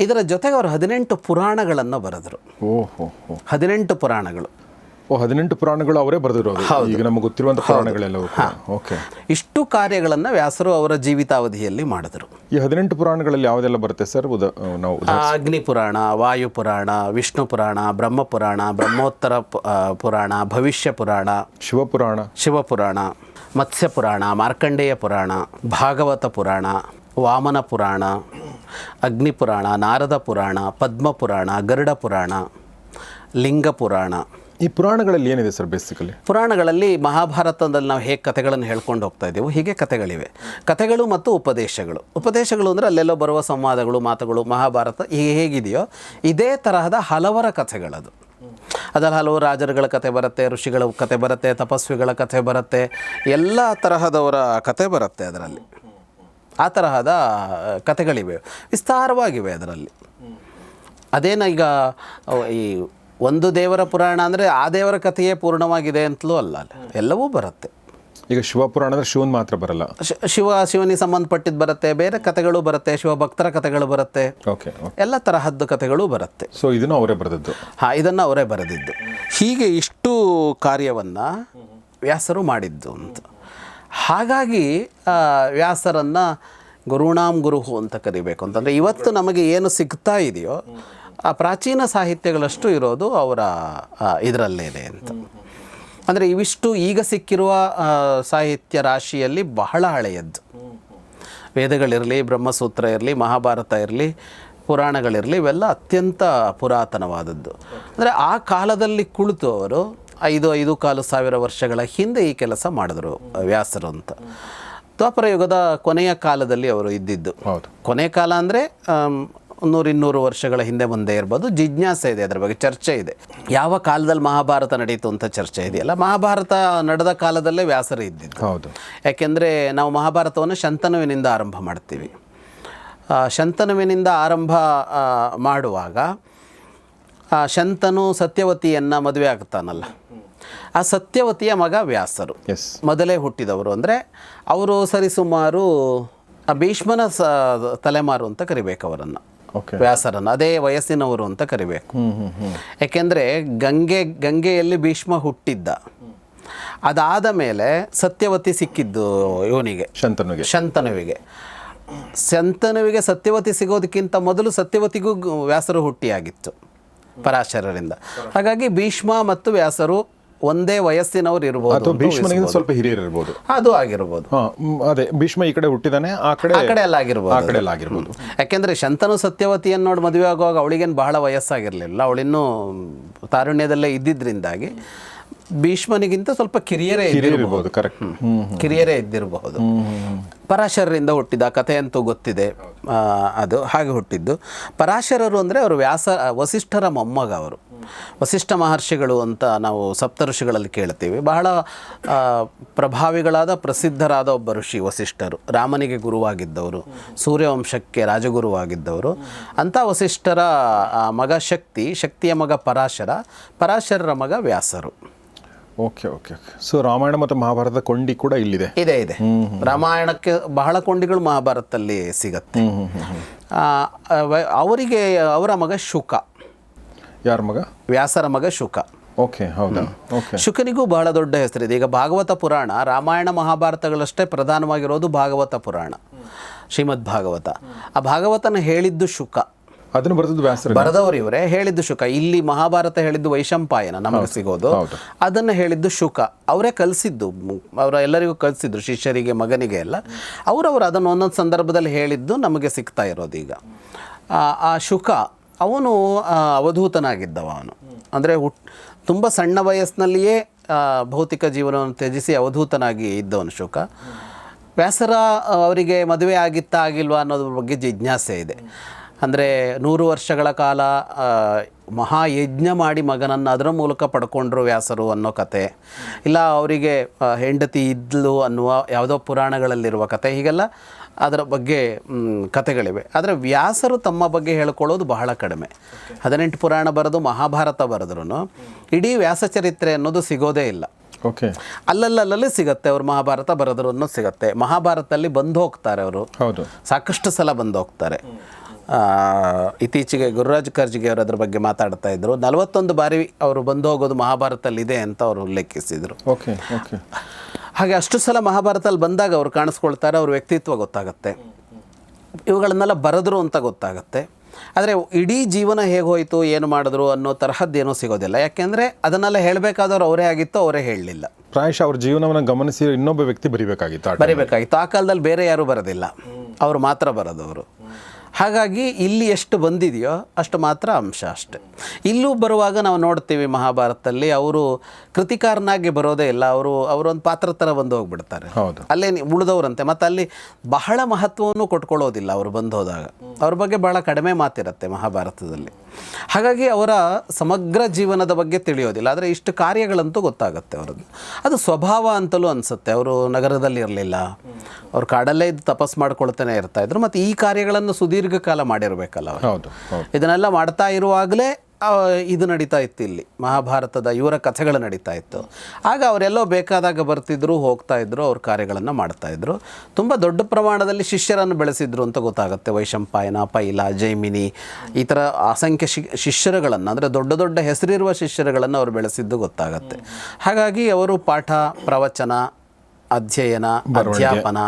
Speaker 2: ಇದರ ಜೊತೆಗೆ ಅವರು ಹದಿನೆಂಟು ಪುರಾಣಗಳನ್ನು ಬರೆದರು.
Speaker 1: ಓಹೋ.
Speaker 2: ಹದಿನೆಂಟು ಪುರಾಣಗಳು.
Speaker 1: ಓ ಹದಿನೆಂಟು ಪುರಾಣಗಳು ಅವರೇ ಬರೆದಿರೋದು. ಈಗ ನಮಗೆ ಗೊತ್ತಿರುವಂಥ ಪುರಾಣಗಳೆಲ್ಲವೂ. ಓಕೆ
Speaker 2: ಇಷ್ಟು ಕಾರ್ಯಗಳನ್ನು ವ್ಯಾಸರು ಅವರ ಜೀವಿತಾವಧಿಯಲ್ಲಿ ಮಾಡಿದರು.
Speaker 1: ಈ ಹದಿನೆಂಟು ಪುರಾಣಗಳಲ್ಲಿ ಯಾವುದೆಲ್ಲ ಬರುತ್ತೆ ಸರ್? ಉದ ನಾವು
Speaker 2: ಅಗ್ನಿ ಪುರಾಣ ವಾಯು ಪುರಾಣ ವಿಷ್ಣು ಪುರಾಣ ಬ್ರಹ್ಮ ಪುರಾಣ ಬ್ರಹ್ಮೋತ್ತರ ಪುರಾಣ ಭವಿಷ್ಯ ಪುರಾಣ
Speaker 1: ಶಿವಪುರಾಣ.
Speaker 2: ಶಿವಪುರಾಣ ಮತ್ಸ್ಯ ಪುರಾಣ ಮಾರ್ಕಂಡೇಯ ಪುರಾಣ ಭಾಗವತ ಪುರಾಣ ವಾಮನ ಪುರಾಣ ಅಗ್ನಿ ಪುರಾಣ ನಾರದ ಪುರಾಣ ಪದ್ಮ ಪುರಾಣ ಗರುಡ ಪುರಾಣ ಲಿಂಗ ಪುರಾಣ
Speaker 1: ಈ ಪುರಾಣಗಳಲ್ಲಿ ಏನಿದೆ ಸರ್ ಬೇಸಿಕಲಿ
Speaker 2: ಪುರಾಣಗಳಲ್ಲಿ ಮಹಾಭಾರತದಲ್ಲಿ ನಾವು ಹೇಗೆ ಕಥೆಗಳನ್ನು ಹೇಳ್ಕೊಂಡು ಹೋಗ್ತಾ ಇದ್ದೀವೋ ಹೀಗೆ ಕಥೆಗಳಿವೆ. ಕಥೆಗಳು ಮತ್ತು ಉಪದೇಶಗಳು. ಉಪದೇಶಗಳು ಅಂದರೆ ಅಲ್ಲೆಲ್ಲೋ ಬರುವ ಸಂವಾದಗಳು, ಮಾತುಗಳು, ಮಹಾಭಾರತ ಹೀಗೆ ಹೇಗಿದೆಯೋ ಇದೇ ತರಹದ ಹಲವರ ಕಥೆಗಳದು. ಅದರಲ್ಲಿ ಹಲವು ರಾಜರುಗಳ ಕಥೆ ಬರುತ್ತೆ, ಋಷಿಗಳ ಕಥೆ ಬರುತ್ತೆ, ತಪಸ್ವಿಗಳ ಕಥೆ ಬರುತ್ತೆ, ಎಲ್ಲ ತರಹದವರ ಕಥೆ ಬರುತ್ತೆ ಅದರಲ್ಲಿ. ಆ ತರಹದ ಕಥೆಗಳಿವೆ. ವಿಸ್ತಾರವಾಗಿವೆ ಅದರಲ್ಲಿ. ಅದೇನ ಈಗ ಈ ಒಂದು ದೇವರ ಪುರಾಣ ಅಂದರೆ ಆ ದೇವರ ಕಥೆಯೇ ಪೂರ್ಣವಾಗಿದೆ ಅಂತಲೂ ಅಲ್ಲ ಅಲ್ಲಿ. ಎಲ್ಲವೂ ಬರುತ್ತೆ.
Speaker 1: ಈಗ ಶಿವಪುರಾಣ ಅಂದರೆ ಶಿವನ್ ಮಾತ್ರ ಬರಲ್ಲ.
Speaker 2: ಶಿವ ಶಿವನಿಗೆ ಸಂಬಂಧಪಟ್ಟಿದ್ದು ಬರುತ್ತೆ ಬೇರೆ ಕಥೆಗಳು ಬರುತ್ತೆ ಶಿವ ಭಕ್ತರ ಕಥೆಗಳು ಬರುತ್ತೆ.
Speaker 1: ಓಕೆ
Speaker 2: ಎಲ್ಲ ತರಹದ್ದು ಕಥೆಗಳು ಬರುತ್ತೆ.
Speaker 1: ಸೊ ಇದನ್ನು ಅವರೇ ಬರೆದಿದ್ದು.
Speaker 2: ಹಾಂ ಇದನ್ನು ಅವರೇ ಬರೆದಿದ್ದು. ಹೀಗೆ ಇಷ್ಟು ಕಾರ್ಯವನ್ನು ವ್ಯಾಸರು ಮಾಡಿದ್ದು ಅಂತ. ಹಾಗಾಗಿ ವ್ಯಾಸರನ್ನು ವ್ಯಾಸರನ್ನ ಗುರುಣಾಂ ಗುರುಹು ಅಂತ ಕರಿಬೇಕು. ಅಂತಂದರೆ ಇವತ್ತು ನಮಗೆ ಏನು ಸಿಗ್ತಾ ಇದೆಯೋ ಆ ಪ್ರಾಚೀನ ಸಾಹಿತ್ಯಗಳಷ್ಟು ಇರೋದು ಅವರ ಇದರಲ್ಲೇನೆ ಅಂತ. ಅಂದರೆ ಇವಿಷ್ಟು ಈಗ ಸಿಕ್ಕಿರುವ ಸಾಹಿತ್ಯ ರಾಶಿಯಲ್ಲಿ ಬಹಳ ಹಳೆಯದ್ದು. ವೇದಗಳಿರಲಿ ಬ್ರಹ್ಮಸೂತ್ರ ಇರಲಿ ಮಹಾಭಾರತ ಇರಲಿ ಪುರಾಣಗಳಿರಲಿ ಇವೆಲ್ಲ ಅತ್ಯಂತ ಪುರಾತನವಾದದ್ದು. ಅಂದರೆ ಆ ಕಾಲದಲ್ಲಿ ಕುಳಿತು ಅವರು ಐದು ಐದು ಕಾಲು ಸಾವಿರ ವರ್ಷಗಳ ಹಿಂದೆ ಈ ಕೆಲಸ ಮಾಡಿದ್ರು ವ್ಯಾಸರು ಅಂತ. ದ್ವಾಪರ ಯುಗದ ಕೊನೆಯ ಕಾಲದಲ್ಲಿ ಅವರು ಇದ್ದಿದ್ದು.
Speaker 1: ಹೌದು.
Speaker 2: ಕೊನೆ ಕಾಲ ಅಂದರೆ ನೂರು ಇನ್ನೂರು ವರ್ಷಗಳ ಹಿಂದೆ ಮುಂದೆ ಇರ್ಬೋದು. ಜಿಜ್ಞಾಸೆ ಇದೆ ಅದರ ಬಗ್ಗೆ ಚರ್ಚೆ ಇದೆ. ಯಾವ ಕಾಲದಲ್ಲಿ ಮಹಾಭಾರತ ನಡೆಯಿತು ಅಂತ ಚರ್ಚೆ ಇದೆಯಲ್ಲ? ಮಹಾಭಾರತ ನಡೆದ ಕಾಲದಲ್ಲೇ ವ್ಯಾಸರು ಇದ್ದಿದ್ದು.
Speaker 1: ಹೌದು.
Speaker 2: ಯಾಕೆಂದರೆ ನಾವು ಮಹಾಭಾರತವನ್ನು ಶಂತನುವಿನಿಂದ ಆರಂಭ ಮಾಡ್ತೀವಿ. ಶಂತನುವಿನಿಂದ ಆರಂಭ ಮಾಡುವಾಗ ಆ ಶಂತನು ಸತ್ಯವತಿಯನ್ನು ಮದುವೆ ಆಗ್ತಾನಲ್ಲ. ಆ ಸತ್ಯವತಿಯ ಮಗ ವ್ಯಾಸರು.
Speaker 1: ಎಸ್
Speaker 2: ಮೊದಲೇ ಹುಟ್ಟಿದವರು ಅಂದರೆ ಅವರು ಸರಿಸುಮಾರು ಆ ಭೀಷ್ಮನ ಸ ತಲೆಮಾರು ಅಂತ ಕರಿಬೇಕು ಅವರನ್ನು ವ್ಯಾಸರನ್ನು ಅದೇ ವಯಸ್ಸಿನವರು ಅಂತ ಕರಿಬೇಕು. ಯಾಕೆಂದರೆ ಗಂಗೆ ಗಂಗೆಯಲ್ಲಿ ಭೀಷ್ಮ ಹುಟ್ಟಿದ್ದ. ಅದಾದ ಮೇಲೆ ಸತ್ಯವತಿ ಸಿಕ್ಕಿದ್ದು ಇವನಿಗೆ.
Speaker 1: ಶಂತನುವಿಗೆ.
Speaker 2: ಶಂತನುವಿಗೆ. ಶಂತನುವಿಗೆ ಸತ್ಯವತಿ ಸಿಗೋದಕ್ಕಿಂತ ಮೊದಲು ಸತ್ಯವತಿಗೂ ವ್ಯಾಸರು ಹುಟ್ಟಿಯಾಗಿತ್ತು. ಪರಾಶರರಿಂದ. ಹಾಗಾಗಿ ಭೀಷ್ಮ ಮತ್ತು ವ್ಯಾಸರು ಒಂದೇ ವಯಸ್ಸಿನವರು ಇರ್ಬೋದು
Speaker 1: ಅಥವಾ ಭೀಷ್ಮನಿಗಿಂತ ಸ್ವಲ್ಪ ಹಿರಿಯರು ಇರ್ಬೋದು.
Speaker 2: ಅದು ಆಗಿರ್ಬೋದು.
Speaker 1: ಹಾ ಮ್, ಅದೇ ಭೀಷ್ಮ ಈ ಕಡೆ ಹುಟ್ಟಿದಾನೆ ಆ ಕಡೆ
Speaker 2: ಆ ಕಡೆ ಎಲ್ಲ ಆಗಿರ್ಬೋದು
Speaker 1: ಆ. ಕಡೆ ಎಲ್ಲ ಆಗಿರ್ಬೋದು.
Speaker 2: ಯಾಕೆಂದ್ರೆ ಶಂತನು ಸತ್ಯವತಿಯನ್ನು ನೋಡಿ ಮದುವೆ ಆಗುವಾಗ ಅವಳಿಗೇನು ಬಹಳ ವಯಸ್ಸಾಗಿರಲಿಲ್ಲ. ಅವಳಿನ್ನೂ ತಾರುಣ್ಯದಲ್ಲೇ ಇದ್ದಿದ್ರಿಂದಾಗಿ ಭೀಷ್ಮನಿಗಿಂತ ಸ್ವಲ್ಪ ಕಿರಿಯರೇ ಇದ್ದಿರಬಹುದು. ಕಿರಿಯರೇ ಇದ್ದಿರಬಹುದು. ಪರಾಶರರಿಂದ ಹುಟ್ಟಿದ ಕಥೆ ಕಥೆಯಂತೂ ಗೊತ್ತಿದೆ. ಅದು ಹಾಗೆ ಹುಟ್ಟಿದ್ದು. ಪರಾಶರರು ಅಂದರೆ ಅವರು ವ್ಯಾಸ ವಸಿಷ್ಠರ ಮೊಮ್ಮಗ ಅವರು. ವಸಿಷ್ಠ ಮಹರ್ಷಿಗಳು ಅಂತ ನಾವು ಸಪ್ತ ಋಷಿಗಳಲ್ಲಿ ಕೇಳ್ತೀವಿ. ಬಹಳ ಪ್ರಭಾವಿಗಳಾದ ಪ್ರಸಿದ್ಧರಾದ ಒಬ್ಬ ಋಷಿ ವಸಿಷ್ಠರು. ರಾಮನಿಗೆ ಗುರುವಾಗಿದ್ದವರು. ಸೂರ್ಯವಂಶಕ್ಕೆ ರಾಜಗುರುವಾಗಿದ್ದವರು. ಅಂಥ ವಸಿಷ್ಠರ ಮಗ ಶಕ್ತಿ ಶಕ್ತಿಯ ಮಗ ಪರಾಶರ. ಪರಾಶರರ ಮಗ ವ್ಯಾಸರು.
Speaker 1: ಓಕೆ ಓಕೆ ಸೊ ರಾಮಾಯಣ ಮತ್ತು ಮಹಾಭಾರತ ಕೊಂಡಿ ಕೂಡ ಇಲ್ಲಿದೆ.
Speaker 2: ಇದೆ ಇದೆ. ರಾಮಾಯಣಕ್ಕೆ ಬಹಳ ಕೊಂಡಿಗಳು ಮಹಾಭಾರತದಲ್ಲಿ ಸಿಗತ್ತೆ. ಅವರಿಗೆ ಅವರ ಮಗ ಶುಕ.
Speaker 1: ಯಾರ ಮಗ?
Speaker 2: ವ್ಯಾಸರ ಮಗ ಶುಕ.
Speaker 1: ಓಕೆ ಹೌದಾ?
Speaker 2: ಶುಕನಿಗೂ ಬಹಳ ದೊಡ್ಡ ಹೆಸರಿದೆ. ಈಗ ಭಾಗವತ ಪುರಾಣ ರಾಮಾಯಣ ಮಹಾಭಾರತಗಳಷ್ಟೇ ಪ್ರಧಾನವಾಗಿರೋದು ಭಾಗವತ ಪುರಾಣ ಶ್ರೀಮದ್ ಭಾಗವತ ಆ ಭಾಗವತನ ಹೇಳಿದ್ದು ಶುಕ.
Speaker 1: ಅದನ್ನು ಬರೆದದ್ದು ವ್ಯಾಸರ.
Speaker 2: ಬರೆದವರು ಇವರೇ ಹೇಳಿದ್ದು ಶುಕ. ಇಲ್ಲಿ ಮಹಾಭಾರತ ಹೇಳಿದ್ದು ವೈಶಂಪಾಯನ ನಮಗೆ ಸಿಗೋದು. ಅದನ್ನ ಹೇಳಿದ್ದು ಶುಕ. ಅವರೇ ಕಲಿಸಿದ್ದು ಅವರ ಎಲ್ಲರಿಗೂ ಕಲಿಸಿದ್ರು ಶಿಷ್ಯರಿಗೆ ಮಗನಿಗೆ ಎಲ್ಲ. ಅವರವರು ಅದನ್ನು ಒಂದೊಂದು ಸಂದರ್ಭದಲ್ಲಿ ಹೇಳಿದ್ದು ನಮಗೆ ಸಿಗ್ತಾ ಇರೋದು ಈಗ. ಆ, ಶುಕ ಅವನು ಅವಧೂತನಾಗಿದ್ದವ ಅವನು. ಅಂದರೆ ಹುಟ್ ತುಂಬ ಸಣ್ಣ ವಯಸ್ಸಿನಲ್ಲಿಯೇ ಭೌತಿಕ ಜೀವನವನ್ನು ತ್ಯಜಿಸಿ ಅವಧೂತನಾಗಿ ಇದ್ದವನು ಶುಕ. ವ್ಯಾಸರ ಅವರಿಗೆ ಮದುವೆ ಆಗಿತ್ತಾ ಆಗಿಲ್ವಾ ಅನ್ನೋದ್ರ ಬಗ್ಗೆ ಜಿಜ್ಞಾಸೆ ಇದೆ. ಅಂದರೆ ನೂರು ವರ್ಷಗಳ ಕಾಲ ಮಹಾಯಜ್ಞ ಮಾಡಿ ಮಗನನ್ನು ಅದರ ಮೂಲಕ ಪಡ್ಕೊಂಡ್ರು ವ್ಯಾಸರು ಅನ್ನೋ ಕತೆ. ಇಲ್ಲ ಅವರಿಗೆ ಹೆಂಡತಿ ಇದ್ಲು ಅನ್ನುವ ಯಾವುದೋ ಪುರಾಣಗಳಲ್ಲಿರುವ ಕತೆ. ಹೀಗೆಲ್ಲ ಅದರ ಬಗ್ಗೆ ಕತೆಗಳಿವೆ. ಆದರೆ ವ್ಯಾಸರು ತಮ್ಮ ಬಗ್ಗೆ ಹೇಳ್ಕೊಳ್ಳೋದು ಬಹಳ ಕಡಿಮೆ. ಹದಿನೆಂಟು ಪುರಾಣ ಬರೆದು ಮಹಾಭಾರತ ಬರೆದ್ರು ಇಡೀ ವ್ಯಾಸಚರಿತ್ರೆ ಅನ್ನೋದು ಸಿಗೋದೇ ಇಲ್ಲ.
Speaker 1: ಓಕೆ.
Speaker 2: ಅಲ್ಲಲ್ಲಲ್ಲಿ ಸಿಗತ್ತೆ ಅವ್ರು ಮಹಾಭಾರತ ಬರೆದ್ರು ಅನ್ನೋದು ಸಿಗತ್ತೆ. ಮಹಾಭಾರತದಲ್ಲಿ ಬಂದು ಹೋಗ್ತಾರೆ ಅವರು.
Speaker 1: ಹೌದು.
Speaker 2: ಸಾಕಷ್ಟು ಸಲ ಬಂದು ಹೋಗ್ತಾರೆ. ಇತ್ತೀಚೆಗೆ ಗುರುರಾಜ್ ಖರ್ಜಿಗೆ ಅವರು ಅದ್ರ ಬಗ್ಗೆ ಮಾತಾಡ್ತಾ ಇದ್ರು. ನಲವತ್ತೊಂದು ಬಾರಿ ಅವರು ಬಂದು ಹೋಗೋದು ಮಹಾಭಾರತದಲ್ಲಿ ಇದೆ ಅಂತ ಅವರು ಉಲ್ಲೇಖಿಸಿದರು.
Speaker 1: Okay okay.
Speaker 2: ಹಾಗೆ ಅಷ್ಟು ಸಲ ಮಹಾಭಾರತದಲ್ಲಿ ಬಂದಾಗ ಅವರು ಕಾಣಿಸ್ಕೊಳ್ತಾರೆ ಅವ್ರ ವ್ಯಕ್ತಿತ್ವ ಗೊತ್ತಾಗುತ್ತೆ. ಇವುಗಳನ್ನೆಲ್ಲ ಬರೆದ್ರು ಅಂತ ಗೊತ್ತಾಗುತ್ತೆ. ಆದರೆ ಇಡೀ ಜೀವನ ಹೇಗೆ ಹೋಯಿತು ಏನು ಮಾಡಿದ್ರು ಅನ್ನೋ ತರಹದ್ದೇನೂ ಸಿಗೋದಿಲ್ಲ. ಯಾಕೆಂದರೆ ಅದನ್ನೆಲ್ಲ ಹೇಳಬೇಕಾದವ್ರು ಅವರೇ ಆಗಿತ್ತು ಅವರೇ ಹೇಳಲಿಲ್ಲ.
Speaker 1: ಪ್ರಾಯಶಃ ಅವ್ರ ಜೀವನವನ್ನು ಗಮನಿಸಿ ಇನ್ನೊಬ್ಬ ವ್ಯಕ್ತಿ ಬರಿಬೇಕಾಗಿತ್ತು ಬರೀಬೇಕಾಗಿತ್ತು
Speaker 2: ಬರಿಬೇಕಾಗಿತ್ತು. ಆ ಕಾಲದಲ್ಲಿ ಬೇರೆ ಯಾರೂ ಬರೋದಿಲ್ಲ. ಅವರು ಮಾತ್ರ ಬರೋದವರು. ಹಾಗಾಗಿ ಇಲ್ಲಿ ಎಷ್ಟು ಬಂದಿದೆಯೋ ಅಷ್ಟು ಮಾತ್ರ ಅಂಶ ಅಷ್ಟೆ. ಇಲ್ಲೂ ಬರುವಾಗ ನಾವು ನೋಡ್ತೀವಿ ಮಹಾಭಾರತದಲ್ಲಿ ಅವರು ಕೃತಿಕಾರನಾಗಿ ಬರೋದೇ ಇಲ್ಲ ಅವರು ಅವರೊಂದು ಪಾತ್ರ ಥರ ಬಂದು ಹೋಗ್ಬಿಡ್ತಾರೆ.
Speaker 1: ಹೌದು.
Speaker 2: ಅಲ್ಲೇ ಉಳಿದವರಂತೆ ಮತ್ತು ಅಲ್ಲಿ ಬಹಳ ಮಹತ್ವವನ್ನು ಕೊಟ್ಕೊಳ್ಳೋದಿಲ್ಲ ಅವರು ಬಂದು ಹೋದಾಗ. ಅವ್ರ ಬಗ್ಗೆ ಭಾಳ ಕಡಿಮೆ ಮಾತಿರುತ್ತೆ ಮಹಾಭಾರತದಲ್ಲಿ. ಹಾಗಾಗಿ ಅವರ ಸಮಗ್ರ ಜೀವನದ ಬಗ್ಗೆ ತಿಳಿಯೋದಿಲ್ಲ ಆದರೆ ಇಷ್ಟು ಕಾರ್ಯಗಳಂತೂ ಗೊತ್ತಾಗುತ್ತೆ ಅವ್ರದ್ದು. ಅದು ಸ್ವಭಾವ ಅಂತಲೂ ಅನಿಸುತ್ತೆ ಅವರು ನಗರದಲ್ಲಿ ಇರಲಿಲ್ಲ ಅವ್ರು ಕಾಡಲ್ಲೇ ಇದ್ದು ತಪಸ್ ಮಾಡ್ಕೊಳ್ತಾನೆ ಇರ್ತಾ ಇದ್ರು. ಮತ್ತು ಈ ಕಾರ್ಯಗಳನ್ನು ಸುದೀರ್ಘ ಕಾಲ ಮಾಡಿರಬೇಕಲ್ಲ
Speaker 1: ಹೌದು
Speaker 2: ಇದನ್ನೆಲ್ಲ ಮಾಡ್ತಾ ಇರುವಾಗಲೇ ಇದು ನಡೀತಾ ಇತ್ತು ಇಲ್ಲಿ. ಮಹಾಭಾರತದ ಇವರ ಕಥೆಗಳು ನಡೀತಾ ಇತ್ತು. ಆಗ ಅವರೆಲ್ಲೋ ಬೇಕಾದಾಗ ಬರ್ತಿದ್ರು ಹೋಗ್ತಾ ಇದ್ರು ಅವ್ರ ಕಾರ್ಯಗಳನ್ನು ಮಾಡ್ತಾ ಇದ್ರು. ತುಂಬ ದೊಡ್ಡ ಪ್ರಮಾಣದಲ್ಲಿ ಶಿಷ್ಯರನ್ನು ಬೆಳೆಸಿದ್ರು ಅಂತ ಗೊತ್ತಾಗುತ್ತೆ. ವೈಶಂಪಾಯನ ಪೈಲ ಜೈಮಿನಿ ಈ ಥರ ಅಸಂಖ್ಯ ಶಿ ಶಿಷ್ಯರುಗಳನ್ನು ಅಂದರೆ ದೊಡ್ಡ ದೊಡ್ಡ ಹೆಸರಿರುವ ಶಿಷ್ಯರುಗಳನ್ನು ಅವರು ಬೆಳೆಸಿದ್ದು ಗೊತ್ತಾಗುತ್ತೆ. ಹಾಗಾಗಿ ಅವರು ಪಾಠ ಪ್ರವಚನ ಅಧ್ಯಯನ ಅಧ್ಯಾಪನ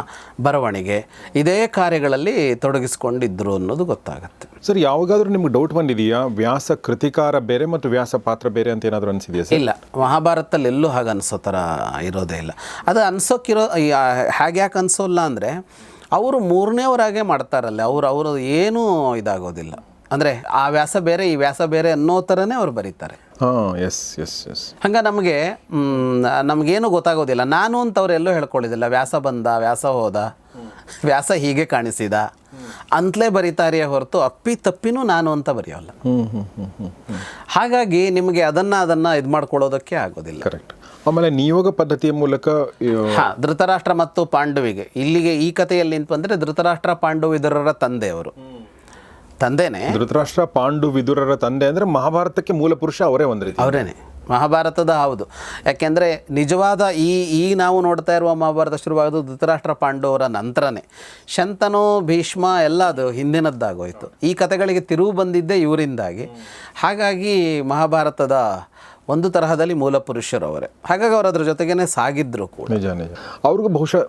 Speaker 2: ಬರವಣಿಗೆ ಇದೇ ಕಾರ್ಯಗಳಲ್ಲಿ ತೊಡಗಿಸ್ಕೊಂಡಿದ್ರು ಅನ್ನೋದು ಗೊತ್ತಾಗುತ್ತೆ.
Speaker 1: ಸರ್ ಯಾವಾಗಾದ್ರೂ ನಿಮ್ಗೆ ಡೌಟ್ ಬಂದಿದೆಯಾ? ವ್ಯಾಸ ಕೃತಿಕಾರ ಬೇರೆ ಮತ್ತು ವ್ಯಾಸ ಪಾತ್ರ ಬೇರೆ ಅಂತ ಏನಾದರೂ ಅನಿಸಿದೆಯಾ ಸರ್?
Speaker 2: ಇಲ್ಲ ಮಹಾಭಾರತದಲ್ಲಿ ಎಲ್ಲೂ ಹಾಗೆ ಅನಿಸೋ ಥರ ಇರೋದೇ ಇಲ್ಲ. ಅದು ಅನ್ಸೋಕ್ಕಿರೋ ಹಾಗೆ ಯಾಕೆ ಅನಿಸೋಲ್ಲ ಅಂದರೆ ಅವರು ಮೂರನೇವರಾಗೆ ಮಾಡ್ತಾರಲ್ಲ ಅವರು ಅವರು ಏನೂ ಇದಾಗೋದಿಲ್ಲ. ಅಂದರೆ ಆ ವ್ಯಾಸ ಬೇರೆ ಈ ವ್ಯಾಸ ಬೇರೆ ಅನ್ನೋ ಥರನೇ ಅವ್ರು ಬರೀತಾರೆ.
Speaker 1: ಹಾಂ ಎಸ್ ಎಸ್ ಎಸ್
Speaker 2: ಹಂಗೆ ನಮಗೆ ನಮಗೇನು ಗೊತ್ತಾಗೋದಿಲ್ಲ. ನಾನು ಅಂತ ಅವರೆಲ್ಲೂ ಎಲ್ಲೂ ಹೇಳ್ಕೊಳ್ಳೋದಿಲ್ಲ ವ್ಯಾಸ ಬಂದ ವ್ಯಾಸ ಹೋದ ವ್ಯಾಸ ಹೀಗೆ ಕಾಣಿಸಿದ ಅಂತಲೇ ಬರೀತಾರಿಯ ಹೊರತು ಅಪ್ಪಿ ತಪ್ಪಿನೂ ನಾನು ಅಂತ ಬರೆಯೋಲ್ಲ. ಹಾಗಾಗಿ ನಿಮಗೆ ಅದನ್ನು ಅದನ್ನು ಇದು ಮಾಡ್ಕೊಳ್ಳೋದಕ್ಕೆ ಆಗೋದಿಲ್ಲ.
Speaker 1: ಕರೆಕ್ಟ್ ಆಮೇಲೆ ನಿಯೋಗ ಪದ್ಧತಿಯ ಮೂಲಕ
Speaker 2: ಹಾ ಧೃತರಾಷ್ಟ್ರ ಮತ್ತು ಪಾಂಡವಿಗೆ. ಇಲ್ಲಿಗೆ ಈ ಕಥೆಯಲ್ಲಿ ಬಂದರೆ ಧೃತರಾಷ್ಟ್ರ ಪಾಂಡು ವಿದುರರ ತಂದೆ ಅವರು ತಂದೆನೇ.
Speaker 1: ಧೃತರಾಷ್ಟ್ರ ಪಾಂಡು ವಿದುರರ ತಂದೆ ಅಂದ್ರೆ ಮಹಾಭಾರತಕ್ಕೆ ಮೂಲ ಪುರುಷ ಅವರೇ ಒಂದು ರೀತಿ.
Speaker 2: ಅವರೇನೆ. ಮಹಾಭಾರತದ ಹೌದು. ಯಾಕೆಂದರೆ ನಿಜವಾದ ಈ ಈ ನಾವು ನೋಡ್ತಾ ಇರುವ ಮಹಾಭಾರತ ಶುರುವಾಗೋದು ಧೃತರಾಷ್ಟ್ರ ಪಾಂಡವರ ನಂತರನೇ. ಶಂತನು ಭೀಷ್ಮ ಎಲ್ಲ ಅದು ಹಿಂದಿನದ್ದಾಗೋಯ್ತು. ಈ ಕಥೆಗಳಿಗೆ ತಿರುವು ಬಂದಿದ್ದೇ ಇವರಿಂದಾಗಿ. ಹಾಗಾಗಿ ಮಹಾಭಾರತದ ಒಂದು ತರಹದಲ್ಲಿ ಮೂಲ ಪುರುಷರು ಅವರೇ ಹಾಗಾಗಿ ಅವರು ಅದ್ರ ಜೊತೆಗೇನೆ ಸಾಗಿದ್ರು ಕೂಡ.
Speaker 1: ನಿಜ ನಿಜ. ಅವ್ರಿಗೂ ಬಹುಶಃ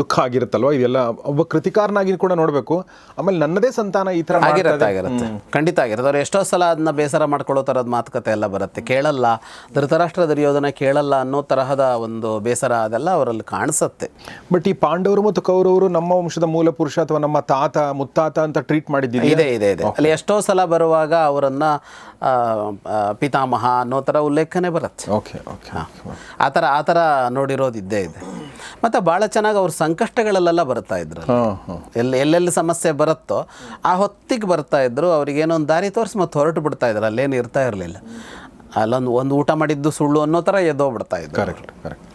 Speaker 1: ದುಃಖ ಆಗಿರುತ್ತಲ್ವ? ಇದೆಲ್ಲ ಒಬ್ಬ ಕೃತಿಕಾರನಾಗಿ ಕೂಡ ನೋಡಬೇಕು. ಆಮೇಲೆ ನನ್ನದೇ ಸಂತಾನ ಈ ಥರ
Speaker 2: ಆಗಿರುತ್ತೆ. ಆಗಿರುತ್ತೆ ಖಂಡಿತ ಆಗಿರುತ್ತೆ. ಅವ್ರು ಎಷ್ಟೋ ಸಲ ಅದನ್ನ ಬೇಸರ ಮಾಡ್ಕೊಳ್ಳೋ ಥರದ ಮಾತುಕತೆ ಎಲ್ಲ ಬರುತ್ತೆ. ಕೇಳಲ್ಲ. ಧೃತರಾಷ್ಟ್ರ ದುರ್ಯೋಧನ ಕೇಳಲ್ಲ ಅನ್ನೋ ತರಹದ ಒಂದು ಬೇಸರ ಅದೆಲ್ಲ ಅವರಲ್ಲಿ ಕಾಣಿಸುತ್ತೆ.
Speaker 1: ಬಟ್ ಈ ಪಾಂಡವರು ಮತ್ತು ಕೌರವರು ನಮ್ಮ ವಂಶದ ಮೂಲ ಪುರುಷ ಅಥವಾ ನಮ್ಮ ತಾತ ಮುತ್ತಾತ ಅಂತ ಟ್ರೀಟ್ ಮಾಡಿದ್ದೀವಿ
Speaker 2: ಇದೆ ಇದೆ ಇದೆ. ಅಲ್ಲಿ ಎಷ್ಟೋ ಸಲ ಬರುವಾಗ ಅವರನ್ನ ಪಿತಾಮಹ ಅನ್ನೋ ಥರ ಉಲ್ಲೇಖನೇ ಬರುತ್ತೆ.
Speaker 1: ಓಕೆ ಓಕೆ
Speaker 2: ಆ ಥರ ಆ ಥರ ನೋಡಿರೋದು ಇದ್ದೇ ಇದೆ. ಮತ್ತು ಭಾಳ ಚೆನ್ನಾಗಿ ಅವ್ರ ಸಂಕಷ್ಟಗಳಲ್ಲೆಲ್ಲ ಬರ್ತಾ ಇದ್ರು
Speaker 1: ಹಾಂ ಹಾಂ.
Speaker 2: ಎಲ್ಲಿ ಎಲ್ಲೆಲ್ಲಿ ಸಮಸ್ಯೆ ಬರುತ್ತೋ ಆ ಹೊತ್ತಿಗೆ ಬರ್ತಾ ಇದ್ರು ಅವ್ರಿಗೆ ಏನೋ ಒಂದು ದಾರಿ ತೋರಿಸಿ ಮತ್ತೆ ಹೊರಟು ಬಿಡ್ತಾ ಇದ್ರು ಅಲ್ಲೇನು ಇರ್ತಾ ಇರಲಿಲ್ಲ. ಅಲ್ಲೊಂದು ಒಂದು ಊಟ ಮಾಡಿದ್ದು ಸುಳ್ಳು ಅನ್ನೋ ಥರ ಎದ್ದೋಗ್ಬಿಡ್ತಾ ಇದ್ರು.
Speaker 1: ಕರೆಕ್ಟ್ ಕರೆಕ್ಟ್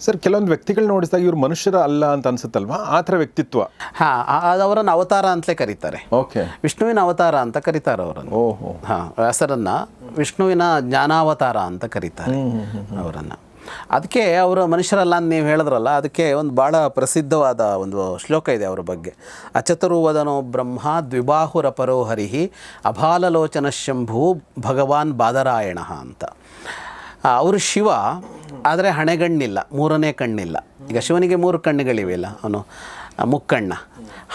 Speaker 1: ಸರ್ ಕೆಲವೊಂದು ವ್ಯಕ್ತಿಗಳು ನೋಡಿದಾಗ ಇವರು ಮನುಷ್ಯರ ಅಲ್ಲ ಅಂತ ಅನ್ಸುತ್ತಲ್ವಾ? ಆ ಥರ ವ್ಯಕ್ತಿತ್ವ?
Speaker 2: ಹಾ ಅದು ಅವರನ್ನು ಅವತಾರ ಅಂತಲೇ ಕರೀತಾರೆ.
Speaker 1: ಓಕೆ.
Speaker 2: ವಿಷ್ಣುವಿನ ಅವತಾರ ಅಂತ ಕರೀತಾರೆ ಅವರನ್ನು.
Speaker 1: ಓಹೋ.
Speaker 2: ಹಾ ವ್ಯಾಸರನ್ನ ವಿಷ್ಣುವಿನ ಜ್ಞಾನಾವತಾರ ಅಂತ ಕರೀತಾರೆ ಅವರನ್ನು. ಅದಕ್ಕೆ ಅವರು ಮನುಷ್ಯರಲ್ಲ ಅಂತ ನೀವು ಹೇಳಿದ್ರಲ್ಲ ಅದಕ್ಕೆ ಒಂದು ಭಾಳ ಪ್ರಸಿದ್ಧವಾದ ಒಂದು ಶ್ಲೋಕ ಇದೆ ಅವರ ಬಗ್ಗೆ. ಅಚತುರ್ವದನೋ ಬ್ರಹ್ಮ ದ್ವಿಬಾಹುರ ಪರೋ ಹರಿಹಿ ಅಭಾಲಲೋಚನ ಶಂಭು ಭಗವಾನ್ ಬಾದರಾಯಣ ಅಂತ. ಅವರು ಶಿವ, ಆದರೆ ಹಣೆಗಣ್ಣಿಲ್ಲ, ಮೂರನೇ ಕಣ್ಣಿಲ್ಲ. ಈಗ ಶಿವನಿಗೆ ಮೂರು ಕಣ್ಣುಗಳಿವೆಯಲ್ಲ, ಅವನು ಮುಕ್ಕಣ್ಣ.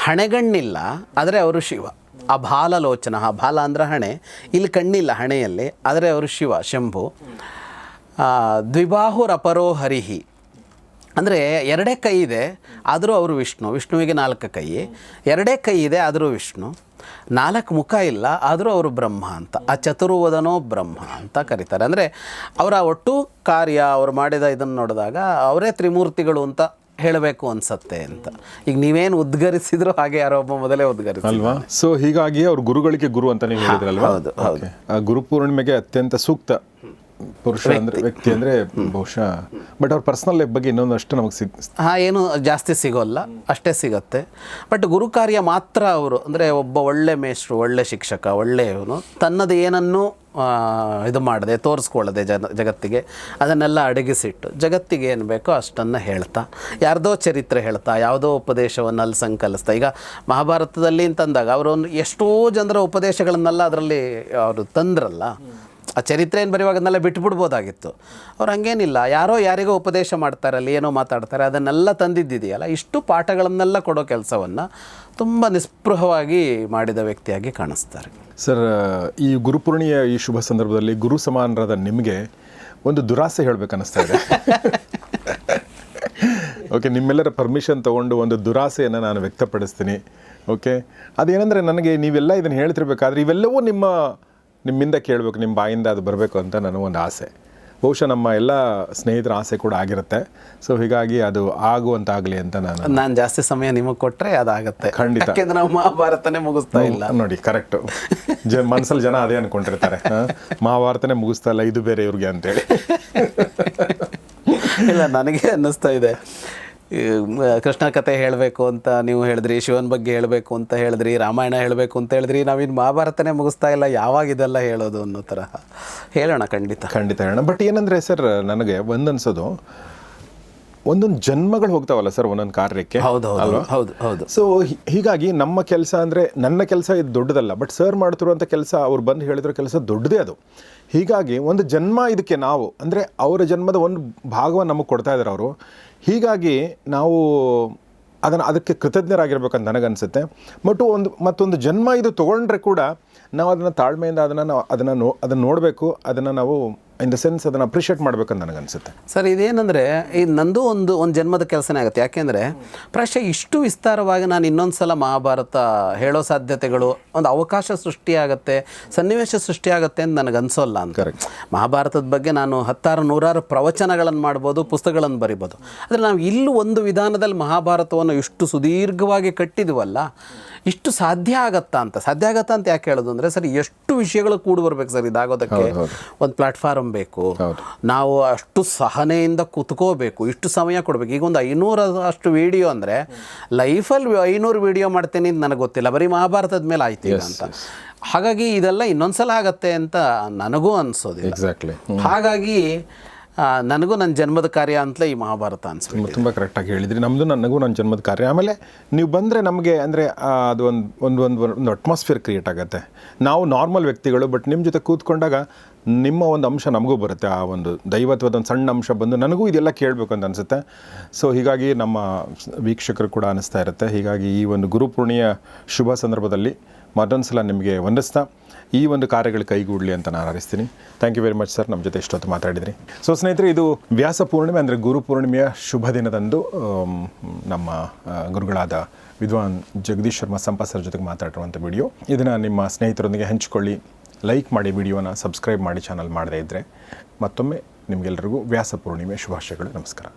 Speaker 2: ಹಣೆಗಣ್ಣಿಲ್ಲ, ಆದರೆ ಅವರು ಶಿವ. ಆ ಬಾಲ ಲೋಚನ ಆ ಬಾಲ ಅಂದರೆ ಹಣೆ. ಇಲ್ಲಿ ಕಣ್ಣಿಲ್ಲ ಹಣೆಯಲ್ಲಿ, ಆದರೆ ಅವರು ಶಿವ, ಶಂಭು. ದ್ವಿಬಾಹುರಪರೋ ಹರಿಹಿ. ಅಂದರೆ ಎರಡೇ ಕೈ ಇದೆ, ಆದರೂ ಅವರು ವಿಷ್ಣು. ವಿಷ್ಣುವಿಗೆ ನಾಲ್ಕು ಕೈ. ಎರಡೇ ಕೈ ಇದೆ, ಆದರೂ ವಿಷ್ಣು. ನಾಲ್ಕು ಮುಖ ಇಲ್ಲ ಆದರೂ ಅವರು ಬ್ರಹ್ಮ ಅಂತ. ಆ ಚತುರ್ವದನೋ ಬ್ರಹ್ಮ ಅಂತ ಕರೀತಾರೆ. ಅಂದರೆ ಅವರ ಒಟ್ಟು ಕಾರ್ಯ ಅವರು ಮಾಡಿದ ಇದನ್ನು ನೋಡಿದಾಗ ಅವರೇ ತ್ರಿಮೂರ್ತಿಗಳು ಅಂತ ಹೇಳಬೇಕು ಅನ್ಸತ್ತೆ ಅಂತ. ಈಗ ನೀವೇನು ಉದ್ಗರಿಸಿದ್ರು ಹಾಗೆ ಯಾರೋ ಒಬ್ಬ ಮೊದಲೇ ಉದ್ಗರಿಸ
Speaker 1: ಅಲ್ವಾ? ಸೊ ಹೀಗಾಗಿ ಅವ್ರ ಗುರುಗಳಿಗೆ ಗುರು ಅಂತ ನೀವು ಹೇಳಿದ್ರಲ್ವಾ?
Speaker 2: ಹೌದು,
Speaker 1: Okay. ಆ ಗುರು ಪೂರ್ಣಿಮೆಗೆ ಅತ್ಯಂತ ಸೂಕ್ತ ಪುರುಷ ಅಂದ್ರೆ ವ್ಯಕ್ತಿ ಅಂದ್ರೆ ಬಹುಶಃ ಬಟ್ ಅವ್ರ ಪರ್ಸನಲ್ ಲೈಫ್ ಬಗ್ಗೆ ಇನ್ನೊಂದಷ್ಟು ನಮಗೆ ಸಿಗ್
Speaker 2: ಹಾಂ ಏನು ಜಾಸ್ತಿ ಸಿಗೋಲ್ಲ ಅಷ್ಟೇ ಸಿಗತ್ತೆ. ಬಟ್ ಗುರು ಕಾರ್ಯ ಮಾತ್ರ ಅವರು ಅಂದರೆ ಒಬ್ಬ ಒಳ್ಳೆ ಮೇಷ್ಟ್ರು ಒಳ್ಳೆ ಶಿಕ್ಷಕ ಒಳ್ಳೆಯವನು ತನ್ನದು ಏನನ್ನು ಇದು ಮಾಡದೆ ತೋರಿಸ್ಕೊಳ್ಳದೆ ಜನ ಜಗತ್ತಿಗೆ ಅದನ್ನೆಲ್ಲ ಅಡಗಿಸಿಟ್ಟು ಜಗತ್ತಿಗೆ ಏನು ಬೇಕೋ ಅಷ್ಟನ್ನು ಹೇಳ್ತಾ ಯಾರ್ದೋ ಚರಿತ್ರೆ ಹೇಳ್ತಾ ಯಾವುದೋ ಉಪದೇಶವನ್ನು ಅಲ್ಲಿ ಸಂಕಲಿಸ್ತಾ. ಈಗ ಮಹಾಭಾರತದಲ್ಲಿ ಅಂತಂದಾಗ ಅವರು ಎಷ್ಟೋ ಜನರ ಉಪದೇಶಗಳನ್ನೆಲ್ಲ ಅದರಲ್ಲಿ ಅವರು ತಂದ್ರಲ್ಲ ಆ ಚರಿತ್ರೆ ಏನು ಬರೆಯುವಾಗ ಅದನ್ನೆಲ್ಲ ಬಿಟ್ಬಿಡ್ಬೋದಾಗಿತ್ತು. ಅವ್ರು ಹಂಗೇನಿಲ್ಲ ಯಾರೋ ಯಾರಿಗೋ ಉಪದೇಶ ಮಾಡ್ತಾರೆ ಅಲ್ಲಿ ಏನೋ ಮಾತಾಡ್ತಾರೆ ಅದನ್ನೆಲ್ಲ ತಂದಿದ್ದಿದೆಯಲ್ಲ ಇಷ್ಟು ಪಾಠಗಳನ್ನೆಲ್ಲ ಕೊಡೋ ಕೆಲಸವನ್ನು ತುಂಬ ನಿಸ್ಪೃಹವಾಗಿ ಮಾಡಿದ ವ್ಯಕ್ತಿಯಾಗಿ ಕಾಣಿಸ್ತಾರೆ.
Speaker 1: ಸರ್ ಈ ಗುರುಪೂರ್ಣಿಯ ಈ ಶುಭ ಸಂದರ್ಭದಲ್ಲಿ ಗುರು ಸಮಾನರಾದ ನಿಮಗೆ ಒಂದು ದುರಾಸೆ ಹೇಳಬೇಕನ್ನಿಸ್ತಾ ಇದೆ. ಓಕೆ ನಿಮ್ಮೆಲ್ಲರ ಪರ್ಮಿಷನ್ ತಗೊಂಡು ಒಂದು ದುರಾಸೆಯನ್ನು ನಾನು ವ್ಯಕ್ತಪಡಿಸ್ತೀನಿ. ಓಕೆ ಅದೇನೆಂದರೆ ನನಗೆ ನೀವೆಲ್ಲ ಇದನ್ನು ಹೇಳ್ತಿರ್ಬೇಕಾದ್ರೆ ಇವೆಲ್ಲವೂ ನಿಮ್ಮ ನಿಮ್ಮಿಂದ ಕೇಳಬೇಕು ನಿಮ್ಮ ಬಾಯಿಂದ ಅದು ಬರಬೇಕು ಅಂತ ನನಗೊಂದು ಒಂದು ಆಸೆ. ಬಹುಶಃ ನಮ್ಮ ಎಲ್ಲ ಸ್ನೇಹಿತರ ಆಸೆ ಕೂಡ ಆಗಿರುತ್ತೆ. ಸೊ ಹೀಗಾಗಿ ಅದು ಆಗುವಂತಾಗಲಿ ಅಂತ ನಾನು
Speaker 2: ನಾನು ಜಾಸ್ತಿ ಸಮಯ ನಿಮಗೆ ಕೊಟ್ಟರೆ ಅದಾಗುತ್ತೆ.
Speaker 1: ಖಂಡಿತ.
Speaker 2: ಯಾಕೆಂದ್ರೆ ನಾವು ಮಹಾಭಾರತನೇ ಮುಗಿಸ್ತಾ ಇಲ್ಲ.
Speaker 1: ನೋಡಿ ಕರೆಕ್ಟು ಜ ಮನಸ್ಸಲ್ಲಿ ಜನ ಅದೇ ಅನ್ಕೊಂಡಿರ್ತಾರೆ? ಮಹಾಭಾರತನೇ ಮುಗಿಸ್ತಾ ಇಲ್ಲ ಇದು ಬೇರೆ ಇವ್ರಿಗೆ ಅಂತೇಳಿ.
Speaker 2: ಇಲ್ಲ ನನಗೆ ಅನ್ನಿಸ್ತಾ ಇದೆ. ಕೃಷ್ಣ ಕಥೆ ಹೇಳಬೇಕು ಅಂತ ನೀವು ಹೇಳಿದ್ರಿ ಶಿವನ ಬಗ್ಗೆ ಹೇಳಬೇಕು ಅಂತ ಹೇಳಿದ್ರಿ ರಾಮಾಯಣ ಹೇಳಬೇಕು ಅಂತ ಹೇಳಿದ್ರಿ ನಾವಿನ್ನು ಮಹಾಭಾರತನೇ ಮುಗಿಸ್ತಾ ಇಲ್ಲ ಯಾವಾಗ ಇದೆಲ್ಲ ಹೇಳೋದು ಅನ್ನೋ ಥರ ಹೇಳೋಣ ಖಂಡಿತ.
Speaker 1: ಖಂಡಿತ ಹೇಳೋಣ. ಬಟ್ ಏನಂದ್ರೆ ಸರ್ ನನಗೆ ಒಂದನ್ಸೋದು ಒಂದೊಂದು ಜನ್ಮಗಳು ಹೋಗ್ತಾವಲ್ಲ ಸರ್ ಒಂದೊಂದು ಕಾರ್ಯಕ್ಕೆ.
Speaker 2: ಹೌದು ಹೌದು ಹೌದು ಹೌದು.
Speaker 1: ಸೊ ಹೀಗಾಗಿ ನಮ್ಮ ಕೆಲಸ ಅಂದರೆ ನನ್ನ ಕೆಲಸ ಇದು ದೊಡ್ಡದಲ್ಲ ಬಟ್ ಸರ್ ಮಾಡ್ತಿರುವಂಥ ಕೆಲಸ ಅವ್ರು ಬಂದು ಹೇಳಿರೋ ಕೆಲಸ ದೊಡ್ಡದೇ ಅದು. ಹೀಗಾಗಿ ಒಂದು ಜನ್ಮ ಇದಕ್ಕೆ ನಾವು ಅಂದರೆ ಅವರ ಜನ್ಮದ ಒಂದು ಭಾಗವನ್ನು ನಮಗೆ ಕೊಡ್ತಾ ಇದ್ದಾರೆ ಅವರು. ಹೀಗಾಗಿ ನಾವು ಅದನ್ನು ಅದಕ್ಕೆ ಕೃತಜ್ಞರಾಗಿರ್ಬೇಕಂತ ನನಗನ್ಸುತ್ತೆ. ಮತ್ತು ಒಂದು, ಮತ್ತೊಂದು ಜನ್ಮ ಇದು ತೊಗೊಂಡ್ರೆ ಕೂಡ ನಾವು ಅದನ್ನು ತಾಳ್ಮೆಯಿಂದ ಅದನ್ನು ನಾವು ಅದನ್ನು ನೋ, ಅದನ್ನು ನೋಡಬೇಕು, ಅದನ್ನು ನಾವು ಇನ್ ದ ಸೆನ್ಸ್ ಅದನ್ನು ಅಪ್ರಿಷಿಯೇಟ್ ಮಾಡ್ಬೇಕಂತ ನನಗನ್ಸುತ್ತೆ.
Speaker 2: ಸರ್ ಇದೇನಂದರೆ ಈ ನಂದು ಒಂದು ಒಂದು ಜನ್ಮದ ಕೆಲಸನೇ ಆಗುತ್ತೆ. ಯಾಕೆಂದರೆ ಪ್ರಶ್ನೆ ಇಷ್ಟು ವಿಸ್ತಾರವಾಗಿ ನಾನು ಇನ್ನೊಂದು ಸಲ ಮಹಾಭಾರತ ಹೇಳೋ ಸಾಧ್ಯತೆಗಳು ಒಂದು ಅವಕಾಶ ಸೃಷ್ಟಿಯಾಗತ್ತೆ ಸನ್ನಿವೇಶ ಸೃಷ್ಟಿಯಾಗತ್ತೆ ಅಂತ ನನಗೆ ಅನ್ಸೋಲ್ಲ ಅಂತ. ಮಹಾಭಾರತದ ಬಗ್ಗೆ ನಾನು ಹತ್ತಾರು ನೂರಾರು ಪ್ರವಚನಗಳನ್ನು ಮಾಡ್ಬೋದು ಪುಸ್ತಕಗಳನ್ನು ಬರಿಬೋದು. ಆದರೆ ನಾವು ಇಲ್ಲೂ ಒಂದು ವಿಧಾನದಲ್ಲಿ ಮಹಾಭಾರತವನ್ನು ಇಷ್ಟು ಸುದೀರ್ಘವಾಗಿ ಕಟ್ಟಿದ್ವಲ್ಲ ಇಷ್ಟು ಸಾಧ್ಯ ಆಗತ್ತಾ ಅಂತ? ಸಾಧ್ಯ ಆಗತ್ತಾ ಅಂತ ಯಾಕೆ ಹೇಳೋದು ಅಂದರೆ ಸರ್ ಎಷ್ಟು ವಿಷಯಗಳು ಕೂಡಿ ಬರ್ಬೇಕು ಸರ್ ಇದಾಗೋದಕ್ಕೆ? ಒಂದು ಪ್ಲಾಟ್ಫಾರ್ಮ್ ಬೇಕು. ನಾವು ಅಷ್ಟು ಸಹನೆಯಿಂದ ಕುತ್ಕೋಬೇಕು. ಇಷ್ಟು ಸಮಯ ಕೊಡಬೇಕು. ಈಗ ಒಂದು ಐನೂರು ಅಷ್ಟು ವಿಡಿಯೋ ಅಂದರೆ ಲೈಫಲ್ಲಿ ಐನೂರು ವಿಡಿಯೋ ಮಾಡ್ತೇನೆ ಅಂತ ನನಗೆ ಗೊತ್ತಿಲ್ಲ. ಬರೀ ಮಹಾಭಾರತದ ಮೇಲೆ ಆಯ್ತು ಈಗ ಅಂತ. ಹಾಗಾಗಿ ಇದೆಲ್ಲ ಇನ್ನೊಂದ್ಸಲ ಆಗತ್ತೆ ಅಂತ ನನಗೂ ಅನಿಸೋದಿಲ್ಲ.
Speaker 1: ಎಕ್ಸಾಕ್ಟ್ಲಿ
Speaker 2: ಹಾಗಾಗಿ ನನಗೂ ನನ್ನ ಜನ್ಮದ ಕಾರ್ಯ ಅಂತಲೇ ಈ ಮಹಾಭಾರತ ಅನ್ಸುತ್ತೆ
Speaker 1: ತುಂಬ ಕರೆಕ್ಟಾಗಿ ಹೇಳಿದ್ರಿ. ನಮ್ಮದು ನನಗೂ ನನ್ನ ಜನ್ಮದ ಕಾರ್ಯ. ಆಮೇಲೆ ನೀವು ಬಂದರೆ ನಮಗೆ ಅಂದರೆ ಅದು ಒಂದು ಒಂದು ಒಂದು ಒಂದು ಅಟ್ಮಾಸ್ಫಿಯರ್ ಕ್ರಿಯೇಟ್ ಆಗುತ್ತೆ. ನಾವು ನಾರ್ಮಲ್ ವ್ಯಕ್ತಿಗಳು ಬಟ್ ನಿಮ್ಮ ಜೊತೆ ಕೂತ್ಕೊಂಡಾಗ ನಿಮ್ಮ ಒಂದು ಅಂಶ ನಮಗೂ ಬರುತ್ತೆ. ಆ ಒಂದು ದೈವತ್ವದ ಒಂದು ಸಣ್ಣ ಅಂಶ ಬಂದು ನನಗೂ ಇದೆಲ್ಲ ಕೇಳಬೇಕು ಅಂತ ಅನಿಸುತ್ತೆ. ಸೊ ಹೀಗಾಗಿ ನಮ್ಮ ವೀಕ್ಷಕರು ಕೂಡ ಅನಿಸ್ತಾ ಇರುತ್ತೆ. ಹೀಗಾಗಿ ಈ ಒಂದು ಗುರುಪೂರ್ಣಿಯ ಶುಭ ಸಂದರ್ಭದಲ್ಲಿ ಮತ್ತೊಂದು ಸಲ ನಿಮಗೆ ವಂದಿಸ್ತಾ. ಈ ಒಂದು ಕಾರ್ಯಗಳು ಕೈಗೂಡಲಿ ಅಂತ ನಾನು ಹಾರೈಸ್ತೀನಿ. Thank you very much sir ನಮ್ಮ ಜೊತೆ ಇಷ್ಟೊತ್ತು ಮಾತಾಡಿದ್ರಿ. ಸೊ ಸ್ನೇಹಿತರೆ, ಇದು ವ್ಯಾಸ ಪೂರ್ಣಿಮೆ ಅಂದರೆ ಗುರು ಪೂರ್ಣಿಮೆಯ ಶುಭ ದಿನದಂದು ನಮ್ಮ ಗುರುಗಳಾದ ವಿದ್ವಾನ್ ಜಗದೀಶ್ ಶರ್ಮಾ ಸಂಪ ಸರ್ ಜೊತೆಗೆ ಮಾತಾಡಿರುವಂಥ ವಿಡಿಯೋ. ಇದನ್ನು ನಿಮ್ಮ ಸ್ನೇಹಿತರೊಂದಿಗೆ ಹಂಚಿಕೊಳ್ಳಿ. ಲೈಕ್ ಮಾಡಿ ವಿಡಿಯೋನ ಸಬ್ಸ್ಕ್ರೈಬ್ ಮಾಡಿ ಚಾನಲ್ ಮಾಡದೇ ಇದ್ದರೆ ಮತ್ತೊಮ್ಮೆ ನಿಮಗೆಲ್ಲರಿಗೂ ವ್ಯಾಸ ಪೂರ್ಣಿಮೆ ಶುಭಾಶಯಗಳು. ನಮಸ್ಕಾರ.